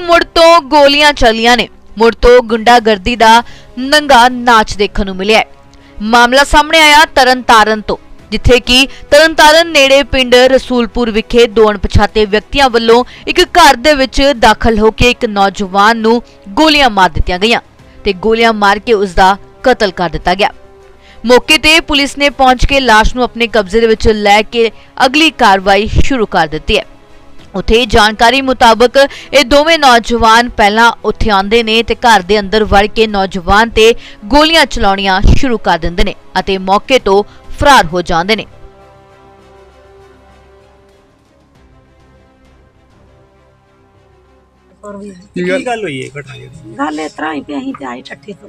ਮੁੜ ਤੋਂ ਗੋਲੀਆਂ ਚੱਲੀਆਂ ਨੇ। ਮੁੜ ਤੋਂ ਗੁੰਡਾਗਰਦੀ ਦਾ ਨੰਗਾ ਨਾਚ ਦੇਖਣ ਨੂੰ ਮਿਲਿਆ ਮਾਮਲਾ ਸਾਹਮਣੇ ਆਇਆ ਤਰਨਤਾਰਨ ਤੋਂ, ਜਿੱਥੇ ਕਿ ਤਰਨਤਾਰਨ ਨੇੜੇ ਪਿੰਡ ਰਸੂਲਪੁਰ ਵਿਖੇ ਦੋ ਅਣਪਛਾਤੇ ਵਿਅਕਤੀਆਂ ਵੱਲੋਂ ਇੱਕ ਘਰ ਦੇ ਵਿੱਚ ਦਾਖਲ ਹੋ ਕੇ ਇੱਕ ਨੌਜਵਾਨ ਨੂੰ ਗੋਲੀਆਂ ਮਾਰ ਦਿੱਤੀਆਂ ਗਈਆਂ ਤੇ ਗੋਲੀਆਂ ਮਾਰ ਕੇ ਉਸ ਦਾ ਕਤਲ ਕਰ ਦਿੱਤਾ ਗਿਆ। ਮੌਕੇ ਤੇ ਪੁਲਿਸ ਨੇ ਪਹੁੰਚ ਕੇ ਲਾਸ਼ ਨੂੰ ਆਪਣੇ ਕਬਜ਼ੇ ਦੇ ਵਿੱਚ ਲੈ ਕੇ ਅਗਲੀ ਕਾਰਵਾਈ ਸ਼ੁਰੂ ਕਰ ਦਿੱਤੀ ਹੈ। ਉਥੇ ਜਾਣਕਾਰੀ ਮੁਤਾਬਕ ਇਹ ਦੋਵੇਂ ਨੌਜਵਾਨ ਪਹਿਲਾਂ ਉੱਥੇ ਆਉਂਦੇ ਨੇ ਤੇ ਘਰ ਦੇ ਅੰਦਰ ਵੜ ਕੇ ਨੌਜਵਾਨ ਤੇ ਗੋਲੀਆਂ ਚਲਾਉਣੀਆਂ ਸ਼ੁਰੂ ਕਰ ਦਿੰਦੇ ਨੇ ਅਤੇ ਮੌਕੇ ਤੋਂ ਫਰਾਰ ਹੋ ਜਾਂਦੇ ਨੇ। ਕੀ ਗੱਲ ਹੋਈ ਹੈ ਘਟਨਾ ਗੱਲ ਇਸ ਤਰ੍ਹਾਂ ਹੀ ਵੀ ਅਸੀਂ ਤੇ ਆਏ ਠੱਠੇ ਤੋਂ।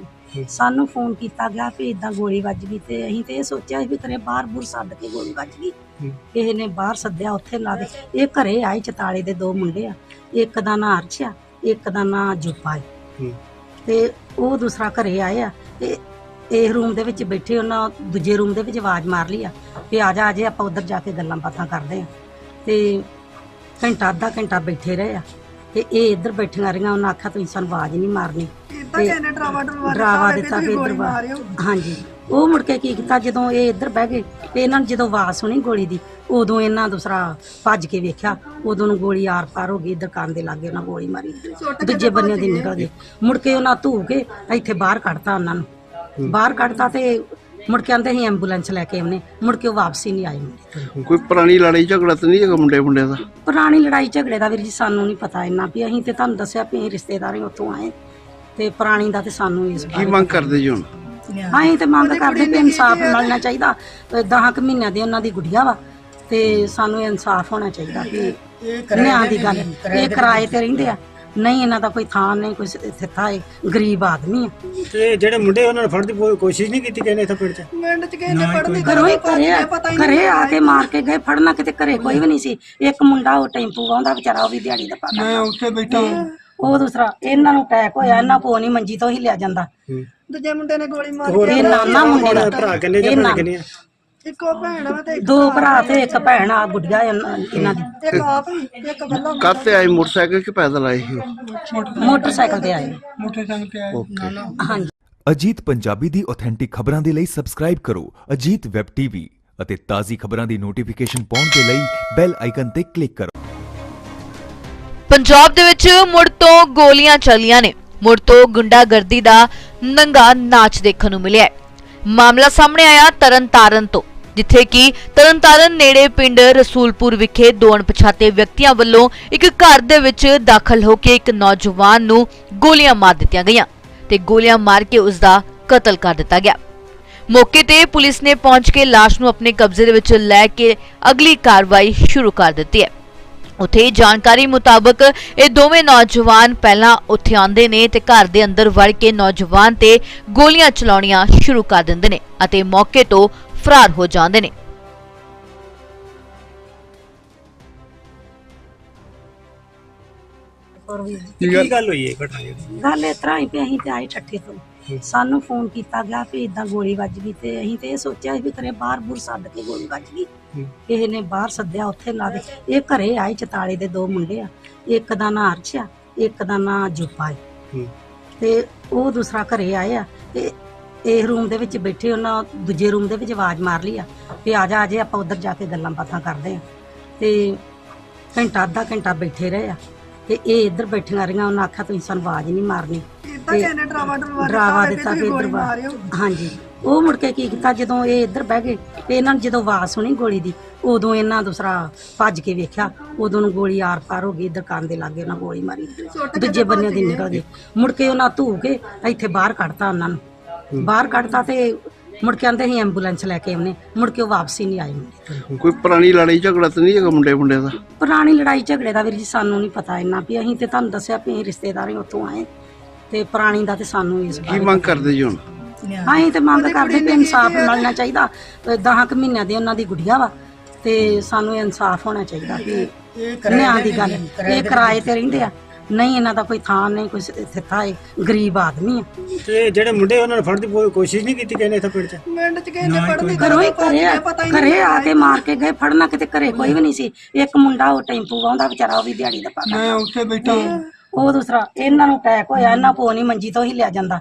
ਸਾਨੂੰ ਫੋਨ ਕੀਤਾ ਗਿਆ ਵੀ ਇਦਾਂ ਗੋਲੀ ਵੱਜ ਗਈ ਤੇ ਅਸੀਂ ਤੇ ਇਹ ਸੋਚਿਆ ਵੀ ਕਰੇ ਬਾਹਰ ਬੁਰ ਸੱਦ ਕੇ ਗੋਲੀ ਵੱਜ ਗਈ। ਕਿਸੇ ਨੇ ਬਾਹਰ ਸੱਦਿਆ ਉੱਥੇ ਲਾ ਦੇ। ਇਹ ਘਰੇ ਆਏ ਚਤਾਲੇ ਦੇ ਦੋ ਮੁੰਡੇ ਆ ਇੱਕ ਦਾ ਨਾਂ ਅਰਸ਼ ਆ ਇੱਕ ਦਾ ਨਾਂ ਜੁਪਾ ਹੂੰ। ਤੇ ਉਹ ਦੂਸਰਾ ਘਰੇ ਆਏ ਆ ਤੇ ਇਹ ਰੂਮ ਦੇ ਵਿੱਚ ਬੈਠੇ ਉਹਨਾਂ ਦੂਜੇ ਰੂਮ ਦੇ ਵਿੱਚ ਆਵਾਜ਼ ਮਾਰ ਲਈ ਆ ਵੀ ਆ ਜਾ ਆ ਜੇ ਆਪਾਂ ਉੱਧਰ ਜਾ ਕੇ ਗੱਲਾਂ ਬਾਤਾਂ ਕਰਦੇ ਆ। ਤੇ ਘੰਟਾ ਅੱਧਾ ਘੰਟਾ ਬੈਠੇ ਰਹੇ ਆ। ਤੇ ਇਹ ਇੱਧਰ ਬੈਠੀਆਂ ਰਹੀਆਂ ਉਹਨਾਂ ਆਖਿਆ ਤੁਸੀਂ ਸਾਨੂੰ ਆਵਾਜ਼ ਨਹੀਂ ਮਾਰਨੀ। ਤਾਂ ਕਹਿੰਦੇ ਡਰਾਵਾ ਡਰਵਾ ਡਰਾਵਾ ਦਿੱਤਾ ਇੱਧਰ ਵਾ- ਹਾਂਜੀ। ਉਹ ਮੁੜ ਕੇ ਕੀ ਕੀਤਾ ਜਦੋਂ ਇਹ ਇੱਧਰ ਬਹਿ ਗਏ ਤੇ ਇਹਨਾਂ ਨੇ ਜਦੋਂ ਆਵਾਜ਼ ਸੁਣੀ ਗੋਲੀ ਦੀ ਉਦੋਂ ਇਹਨਾਂ ਦੂਸਰਾ ਭੱਜ ਕੇ ਵੇਖਿਆ ਉਦੋਂ ਨੂੰ ਗੋਲੀ ਆਰ ਪਾਰ ਹੋ ਗਈ ਦੁਕਾਨ ਦੇ ਲਾਗੇ ਉਹਨਾਂ ਗੋਲੀ ਮਾਰੀ। ਦੂਜੇ ਬੰਨੇ ਦੀ ਨਿਕਲ ਗਈ ਮੁੜ ਕੇ ਉਹਨਾਂ ਧੂ ਕੇ ਇੱਥੇ ਬਾਹਰ ਕੱਢਤਾ ਉਹਨਾਂ ਨੂੰ। ਬਾਹਰ ਕੱਢਤਾ ਤੇ ਮੁੜ ਕੇ ਆਂਦੇ ਸੀ ਐਂਬੂਲੈਂਸ ਲੈ ਕੇ ਆਉਨੇ ਮੁੜ ਕੇ ਉਹ ਵਾਪਸੀ ਨਹੀਂ ਆਏ ਮੁੰਡੇ ਕੋਈ ਪੁਰਾਣੀ ਲੜਾਈ ਝਗੜਾ ਤਾਂ ਨਹੀਂ ਹੈਗਾ ਮੁੰਡੇ ਮੁੰਡੇ ਦਾ? ਪੁਰਾਣੀ ਲੜਾਈ ਝਗੜੇ ਦਾ ਵੀਰ ਜੀ ਸਾਨੂੰ ਨਹੀਂ ਪਤਾ ਇੰਨਾ ਵੀ। ਅਸੀਂ ਤੇ ਤੁਹਾਨੂੰ ਦੱਸਿਆ ਵੀ ਅਸੀਂ ਰਿਸ਼ਤੇਦਾਰ ਹੀ ਉੱਥੋਂ ਆਏ। ਤੇ ਪੁਰਾਣੀ ਦਾ ਤੇ ਸਾਨੂੰ ਇਸ ਕੀ ਬਾਰੇ ਮੰਗ ਕਰਦੇ ਜੀ ਹੁਣ? ਅਸੀਂ ਤੇ ਮੰਗ ਕਰਦੇ ਵੀ ਇਨਸਾਫ ਮਿਲਣਾ ਚਾਹੀਦਾ। 10 ਕੁ ਮਹੀਨਿਆਂ ਦੀ ਉਹਨਾਂ ਦੀ ਗੁੜੀਆ ਵਾ। ਤੇ ਸਾਨੂੰ ਇਨਸਾਫ ਹੋਣਾ ਚਾਹੀਦਾ ਨਿਆਂ ਦੀ ਗੱਲ। ਇਹ ਕਿਰਾਏ ਤੇ ਰਹਿੰਦੇ ਆ। ਨਹੀਂ ਇਹਨਾਂ ਦਾ ਕੋਈ ਥਾਂ ਨਹੀਂ ਕੋਈ ਥਿੱਤਾ ਹੈ ਗਰੀਬ ਆਦਮੀ ਆ। ਤੇ ਜਿਹੜੇ ਮੁੰਡੇ ਉਹਨਾਂ ਨੇ ਫੜਨ ਦੀ ਕੋਈ ਕੋਸ਼ਿਸ਼ ਨਹੀਂ ਕੀਤੀ ਨੇ ਇੱਥੇ ਪਿੰਡ 'ਚ? ਮਿੰਟ ਚ ਕਿਸੇ ਨੇ ਪੜਦੀ ਘਰੋਂ ਹੀ ਘਰੇ ਘਰੇ ਆ ਕੇ ਮਾਰ ਕੇ ਗਏ ਫੜਨਾ ਕਿਤੇ ਘਰੇ ਕੋਈ ਵੀ ਨਹੀਂ ਸੀ। ਇੱਕ ਮੁੰਡਾ ਉਹ ਟੈਂਪੂ ਆਉਂਦਾ ਵਿਚਾਰਾ ਉਹ ਵੀ ਦਿਹਾੜੀ ਦਾ ਪਾਉਂਦਾ ਮੈਂ ਉੱਥੇ ਬੈਠਾ ਉਹ ਦੂਸਰਾ ਇਹਨਾਂ ਨੂੰ ਅਟੈਕ ਹੋਇਆ ਇਹਨਾਂ ਕੋ ਨਹੀਂ ਮੰਜੀ ਤੋਂ ਹੀ ਲਿਆ ਜਾਂਦਾ। ਦੂਜੇ ਮੁੰਡੇ ਨੇ ਗੋਲੀ ਮਾਰੀ ਇਹ ਨਾਨਾ ਮੁੰਡੇ ਦਾ। ਭਰਾ ਕਿੰਨੇ ਜਾਂ ਭੈਣ ਕਿੰਨੇ ਆ? ਇੱਕੋ ਭੈਣ ਵਾ ਤੇ ਦੋ ਭਰਾ ਤੇ ਇੱਕ ਭੈਣ ਆ ਗੁੱਡੀਆ ਇਹਨਾਂ ਇਹਨਾਂ ਦੀ। ਇੱਕ ਆਪ ਹੀ ਇੱਕ ਬੱਲਾ ਕੱਤੇ ਆਏ? ਮੋਟਰਸਾਈਕਲ ਕਿ ਪੈਦਲ ਆਏ ਸੀ? ਮੋਟਰਸਾਈਕਲ ਤੇ ਆਏ। ਮੋਟਰਸਾਈਕਲ ਤੇ ਆਏ। ਓਕੇ। ਹਾਂਜੀ। ਅਜੀਤ ਪੰਜਾਬੀ ਦੀ ਆਥੈਂਟਿਕ ਖਬਰਾਂ ਦੇ ਲਈ ਸਬਸਕ੍ਰਾਈਬ ਕਰੋ ਅਜੀਤ ਵੈਬ ਟੀਵੀ ਅਤੇ ਤਾਜ਼ੀ ਖਬਰਾਂ ਦੀ ਨੋਟੀਫਿਕੇਸ਼ਨ ਪਾਉਣ ਦੇ ਲਈ ਬੈਲ ਆਈਕਨ ਤੇ ਕਲਿੱਕ ਕਰੋ। ਪੰਜਾਬ ਦੇ ਵਿੱਚ ਮੁੜ ਤੋਂ ਗੋਲੀਆਂ ਚੱਲੀਆਂ ਨੇ। ਮੁੜ ਤੋਂ ਗੁੰਡਾਗਰਦੀ ਦਾ ਨੰਗਾ ਨਾਚ ਦੇਖਣ ਨੂੰ ਮਿਲਿਆ ਹੈ। ਮਾਮਲਾ ਸਾਹਮਣੇ ਆਇਆ ਤਰਨਤਾਰਨ ਤੋਂ। ਜਿੱਥੇ ਕਿ ਤਰਨਤਾਰਨ ਨੇੜੇ ਪਿੰਡ ਰਸੂਲਪੁਰ ਵਿਖੇ ਦੋ ਅਣਪਛਾਤੇ ਵਿਅਕਤੀਆਂ ਵੱਲੋਂ ਇੱਕ ਘਰ ਦੇ ਵਿੱਚ ਦਾਖਲ ਹੋ ਕੇ ਇੱਕ ਨੌਜਵਾਨ ਨੂੰ ਗੋਲੀਆਂ ਮਾਰ ਦਿੱਤੀਆਂ ਗਈਆਂ ਤੇ ਗੋਲੀਆਂ ਮਾਰ ਕੇ ਉਸ ਦਾ ਕਤਲ ਕਰ ਦਿੱਤਾ ਗਿਆ। ਮੌਕੇ ਤੇ ਪੁਲਿਸ ਨੇ ਪਹੁੰਚ ਕੇ ਲਾਸ਼ ਨੂੰ ਆਪਣੇ ਕਬਜ਼ੇ ਦੇ ਵਿੱਚ ਲੈ ਕੇ ਅਗਲੀ ਕਾਰਵਾਈ ਸ਼ੁਰੂ ਕਰ ਦਿੱਤੀ ਹੈ। ਉਥੇ ਜਾਣਕਾਰੀ ਮੁਤਾਬਕ ਇਹ ਦੋਵੇਂ ਨੌਜਵਾਨ ਪਹਿਲਾਂ ਉੱਥੇ ਆਉਂਦੇ ਨੇ ਤੇ ਘਰ ਦੇ ਅੰਦਰ ਵੜ ਕੇ ਨੌਜਵਾਨ ਤੇ ਗੋਲੀਆਂ ਚਲਾਉਣੀਆਂ ਸ਼ੁਰੂ ਕਰ ਦਿੰਦੇ ਨੇ ਅਤੇ ਮੌਕੇ ਤੋਂ ਫਰਾਰ ਹੋ ਜਾਂਦੇ ਨੇ। ਹੋਰ ਵੀ ਕੀ ਗੱਲ ਕੀ ਗੱਲ ਹੋਈ ਹੈ ਘਟਨਾ ਜਿਹੜੀ? ਗੱਲ ਇਸ ਤਰ੍ਹਾਂ ਹੀ ਵੀ ਅਸੀਂ ਤੇ ਆਏ ਠੱਠੇ ਤੋਂ। ਸਾਨੂੰ ਫੋਨ ਕੀਤਾ ਗਿਆ ਵੀ ਇਦਾਂ ਗੋਲੀ ਵੱਜ ਗਈ ਤੇ ਅਸੀਂ ਤੇ ਇਹ ਸੋਚਿਆ ਵੀ ਕਰੇ ਬਾਹਰ ਬੁਰ ਸੱਦ ਕੇ ਗੋਲੀ ਵੱਜ ਗਈ। ਕਿਸੇ ਨੇ ਬਾਹਰ ਸੱਦਿਆ ਉੱਥੇ ਲਾ ਦੇ ਇਹ ਘਰੇ ਆਏ ਚਤਾਲੇ ਦੇ ਦੋ ਮੁੰਡੇ ਆ। ਇੱਕ ਦਾ ਨਾਂ ਅਰਸ਼ ਆ ਇੱਕ ਦਾ ਨਾਂ ਜੁਪਾ ਹੈ। ਤੇ ਉਹ ਦੂਸਰਾ ਘਰੇ ਆਏ ਆ ਤੇ ਇਹ ਰੂਮ ਦੇ ਵਿੱਚ ਬੈਠੇ ਉਹਨਾਂ ਦੂਜੇ ਰੂਮ ਦੇ ਵਿੱਚ ਆਵਾਜ਼ ਮਾਰ ਲਈ ਆ ਵੀ ਆ ਜਾ ਆ ਜੇ ਆਪਾਂ ਉੱਧਰ ਜਾ ਕੇ ਗੱਲਾਂ ਬਾਤਾਂ ਕਰਦੇ ਆ। ਤੇ ਘੰਟਾ ਅੱਧਾ ਘੰਟਾ ਬੈਠੇ ਰਹੇ ਆ। ਤੇ ਇਹ ਇੱਧਰ ਬੈਠੀਆਂ ਰਹੀਆਂ ਉਹਨਾਂ ਆਖਿਆ ਤੁਸੀਂ ਸਾਨੂੰ ਆਵਾਜ਼ ਨਹੀਂ ਮਾਰਨੀ। ਤਾਂ ਕਹਿੰਦੇ ਡਰਾਵਾ ਡਰਵਾ ਦਿੱਤਾ ਵੀ ਇੱਧਰ ਵਾ- ਹਾਂਜੀ। ਉਹ ਮੁੜ ਕੇ ਕੀ ਕੀਤਾ ਜਦੋਂ ਇਹ ਇੱਧਰ ਬਹਿ ਗਏ ਤੇ ਇਹਨਾਂ ਨੇ ਜਦੋਂ ਆਵਾਜ਼ ਸੁਣੀ ਗੋਲੀ ਦੀ ਉਦੋਂ ਇਹਨਾਂ ਦੂਸਰਾ ਭੱਜ ਕੇ ਵੇਖਿਆ ਉਦੋਂ ਨੂੰ ਗੋਲੀ ਆਰ ਪਾਰ ਹੋ ਗਈ ਦੁਕਾਨ ਦੇ ਲਾਗੇ ਉਹਨਾਂ ਗੋਲੀ ਮਾਰੀ। ਦੂਜੇ ਬੰਨੇ ਦੀ ਨਿਕਲ ਗਈ। ਮੁੜ ਕੇ ਉਹਨਾਂ ਧੂ ਕੇ ਇੱਥੇ ਬਾਹਰ ਕੱਢਤਾ ਉਹਨਾਂ ਨੂੰ। ਬਾਹਰ ਕੱਢਤਾ ਤੇ ਮੁੜ ਕੇ ਆਂਦੇ ਸੀ ਐਂਬੂਲੈਂਸ ਲੈ ਕੇ ਆਉਨੇ ਮੁੜ ਕੇ ਉਹ ਵਾਪਸੀ ਨਹੀਂ ਆਏ। ਮੁੰਡੇ ਕੋਈ ਪੁਰਾਣੀ ਲੜਾਈ ਝਗੜਾ ਤਾਂ ਨਹੀਂ ਹੈਗਾ ਮੁੰਡੇ ਮੁੰਡੇ ਦਾ? ਪੁਰਾਣੀ ਲੜਾਈ ਝਗੜੇ ਦਾ ਵੀਰ ਜੀ ਸਾਨੂੰ ਨਹੀਂ ਪਤਾ ਇੰਨਾ ਵੀ। ਅਸੀਂ ਤੇ ਤੁਹਾਨੂੰ ਦੱਸਿਆ ਵੀ ਅਸੀਂ ਰਿਸ਼ਤੇਦਾਰ ਹੀ ਉੱਥੋਂ ਆਏ। ਤੇ ਪੁਰਾਣੀ ਦਾ ਤੇ ਸਾਨੂੰ ਇਸ ਕੀ ਬਾਰੇ ਮੰਗ ਕਰਦੇ ਜੀ ਹੁਣ? ਅਸੀਂ ਤੇ ਮੰਗ ਕਰਦੇ ਵੀ ਇਨਸਾਫ ਮਿਲਣਾ ਚਾਹੀਦਾ। 10 ਕੁ ਮਹੀਨਿਆਂ ਦੀ ਉਹਨਾਂ ਦੀ ਗੁੜੀਆ ਵਾ। ਤੇ ਸਾਨੂੰ ਇਨਸਾਫ ਹੋਣਾ ਚਾਹੀਦਾ ਵੀ ਨਿਆਂ ਦੀ ਗੱਲ। ਇਹ ਕਿਰਾਏ ਤੇ ਰਹਿੰਦੇ ਆ। ਨਹੀਂ ਇਹਨਾਂ ਦਾ ਕੋਈ ਥਾਂ ਨਹੀਂ ਕੋਈ ਥਿੱਤਾ ਹੈ ਗਰੀਬ ਆਦਮੀ ਆ। ਤੇ ਜਿਹੜੇ ਮੁੰਡੇ ਉਹਨਾਂ ਨੇ ਫੜਨ ਦੀ ਕੋਈ ਕੋਸ਼ਿਸ਼ ਨਹੀਂ ਕੀਤੀ ਨੇ ਇੱਥੇ ਪਿੰਡ 'ਚ? ਮਿੰਟ ਚ ਕਿਸੇ ਨੇ ਪੜਦੀ ਘਰੋਂ ਹੀ ਘਰੇ ਆ- ਘਰੇ ਆ ਕੇ ਮਾਰ ਕੇ ਗਏ ਫੜਨਾ ਕਿਤੇ ਘਰੇ ਕੋਈ ਵੀ ਨਹੀਂ ਸੀ। ਇੱਕ ਮੁੰਡਾ ਉਹ ਟੈਂਪੂ ਆਉਂਦਾ ਵਿਚਾਰਾ ਉਹ ਵੀ ਦਿਹਾੜੀ ਦਾ ਪਾਉਂਦਾ ਮੈਂ ਉੱਥੇ ਬੈਠਾ। ਉਹ ਦੂਸਰਾ ਇਹਨਾਂ ਨੂੰ ਅਟੈਕ ਹੋਇਆ ਇਹਨਾਂ ਕੋ ਨਹੀਂ ਮੰਜੀ ਤੋਂ ਹੀ ਲਿਆ ਜਾਂਦਾ।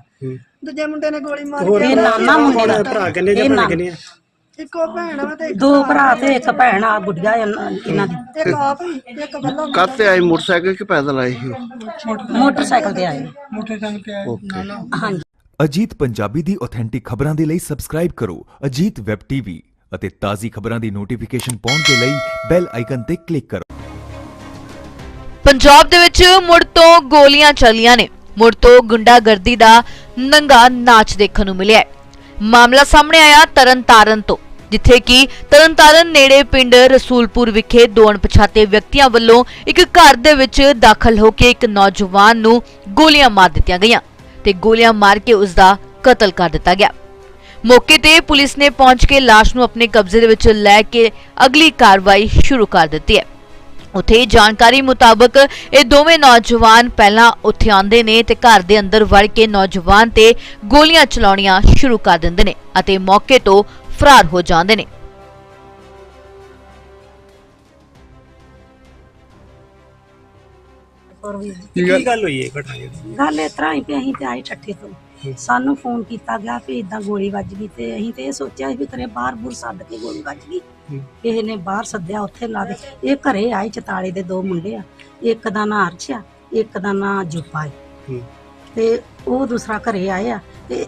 ਦੂਜੇ ਮੁੰਡੇ ਨੇ ਗੋਲੀ ਮਾਰ ਹੋਰ ਇਹ ਨਾਨਾ ਮੁੰਡੇ ਦਾ। ਭਰਾ ਕਿੰਨੇ ਜਾਂ ਭੈਣ ਕਿੰਨੇ ਆ ਇੱਕੋ ਭੈਣ ਵਾ ਤੇ ਦੋ ਭਰਾ ਤੇ ਇੱਕ ਭੈਣ ਆ ਗੁੱਡੀਆ ਇਹਨਾਂ ਇਹਨਾਂ ਦੀ। ਇੱਕ ਆਪ ਹੀ ਇੱਕ ਬੱਲਾ ਕੱਤੇ ਆਏ ਮੋਟਰਸਾਈਕਲ ਕਿ ਪੈਦਲ ਆਏ ਸੀ? ਉਹ? ਮੋਟਰਸਾਈਕਲ ਤੇ ਆਏ। ਮੋਟਰਸਾਈਕਲ ਤੇ ਆਏ। ਓਕੇ। ਹਾਂਜੀ। ਅਜੀਤ ਪੰਜਾਬੀ ਦੀ ਆਥੈਂਟਿਕ ਖਬਰਾਂ ਦੇ ਲਈ ਸਬਸਕ੍ਰਾਈਬ ਕਰੋ ਅਜੀਤ ਵੈਬ ਟੀਵੀ ਅਤੇ ਤਾਜ਼ੀ ਖਬਰਾਂ ਦੀ ਨੋਟੀਫਿਕੇਸ਼ਨ ਪਾਉਣ ਦੇ ਲਈ ਬੈਲ ਆਈਕਨ ਤੇ ਕਲਿੱਕ ਕਰੋ। ਪੰਜਾਬ ਦੇ ਵਿੱਚ ਮੁੜ ਤੋਂ ਗੋਲੀਆਂ ਚੱਲੀਆਂ ਨੇ। ਮੁੜ ਤੋਂ ਗੁੰਡਾਗਰਦੀ ਦਾ ਨੰਗਾ ਨਾਚ ਦੇਖਣ ਨੂੰ ਮਿਲਿਆ ਹੈ। ਮਾਮਲਾ ਸਾਹਮਣੇ ਆਇਆ ਤਰਨਤਾਰਨ ਤੋਂ, ਜਿੱਥੇ ਕਿ ਤਰਨਤਾਰਨ ਨੇੜੇ ਪਿੰਡ ਰਸੂਲਪੁਰ ਵਿਖੇ ਦੋ ਅਣਪਛਾਤੇ ਵਿਅਕਤੀਆਂ ਵੱਲੋਂ ਇੱਕ ਘਰ ਦੇ ਵਿੱਚ ਦਾਖਲ ਹੋ ਕੇ ਇੱਕ ਨੌਜਵਾਨ ਨੂੰ ਗੋਲੀਆਂ ਮਾਰ ਦਿੱਤੀਆਂ ਗਈਆਂ ਤੇ ਗੋਲੀਆਂ ਮਾਰ ਕੇ ਉਸ ਦਾ ਕਤਲ ਕਰ ਦਿੱਤਾ ਗਿਆ। ਮੌਕੇ ਤੇ ਪੁਲਿਸ ਨੇ ਪਹੁੰਚ ਕੇ ਲਾਸ਼ ਨੂੰ ਆਪਣੇ ਕਬਜ਼ੇ ਦੇ ਵਿੱਚ ਲੈ ਕੇ ਅਗਲੀ ਕਾਰਵਾਈ ਸ਼ੁਰੂ ਕਰ ਦਿੱਤੀ ਹੈ। ਉਥੇ ਜਾਣਕਾਰੀ ਮੁਤਾਬਕ ਇਹ ਦੋਵੇਂ ਨੌਜਵਾਨ ਪਹਿਲਾਂ ਉੱਥੇ ਆਉਂਦੇ ਨੇ ਤੇ ਘਰ ਦੇ ਅੰਦਰ ਵੜ ਕੇ ਨੌਜਵਾਨ ਤੇ ਗੋਲੀਆਂ ਚਲਾਉਣੀਆਂ ਸ਼ੁਰੂ ਕਰ ਦਿੰਦੇ ਨੇ ਅਤੇ ਮੌਕੇ ਤੋਂ ਫਰਾਰ ਹੋ ਜਾਂਦੇ ਨੇ। ਕੀ ਗੱਲ ਹੋਈ ਹੈ ਘਟਨਾ ਗੱਲ ਇਸ ਤਰ੍ਹਾਂ ਹੀ ਵੀ ਅਸੀਂ ਤੇ ਆਏ ਠੱਠੇ ਤੋਂ। ਸਾਨੂੰ ਫੋਨ ਕੀਤਾ ਗਿਆ ਵੀ ਇਦਾਂ ਗੋਲੀ ਵੱਜ ਗਈ ਤੇ ਅਸੀਂ ਤੇ ਇਹ ਸੋਚਿਆ ਵੀ ਕਰੇ ਬਾਹਰ ਬੁਰ ਸੱਦ ਕੇ ਗੋਲੀ ਵੱਜ ਗਈ। ਕਿਸੇ ਨੇ ਬਾਹਰ ਸੱਦਿਆ ਉੱਥੇ ਲਾ ਦੇ। ਇਹ ਘਰੇ ਆਏ ਚਤਾਲੇ ਦੇ ਦੋ ਮੁੰਡੇ ਆ ਇੱਕ ਦਾ ਨਾਂ ਅਰਸ਼ ਆ ਇੱਕ ਦਾ ਨਾਂ ਜੁਪਾ ਹੈ। ਤੇ ਉਹ ਦੂਸਰਾ ਘਰੇ ਆਏ ਆ ਤੇ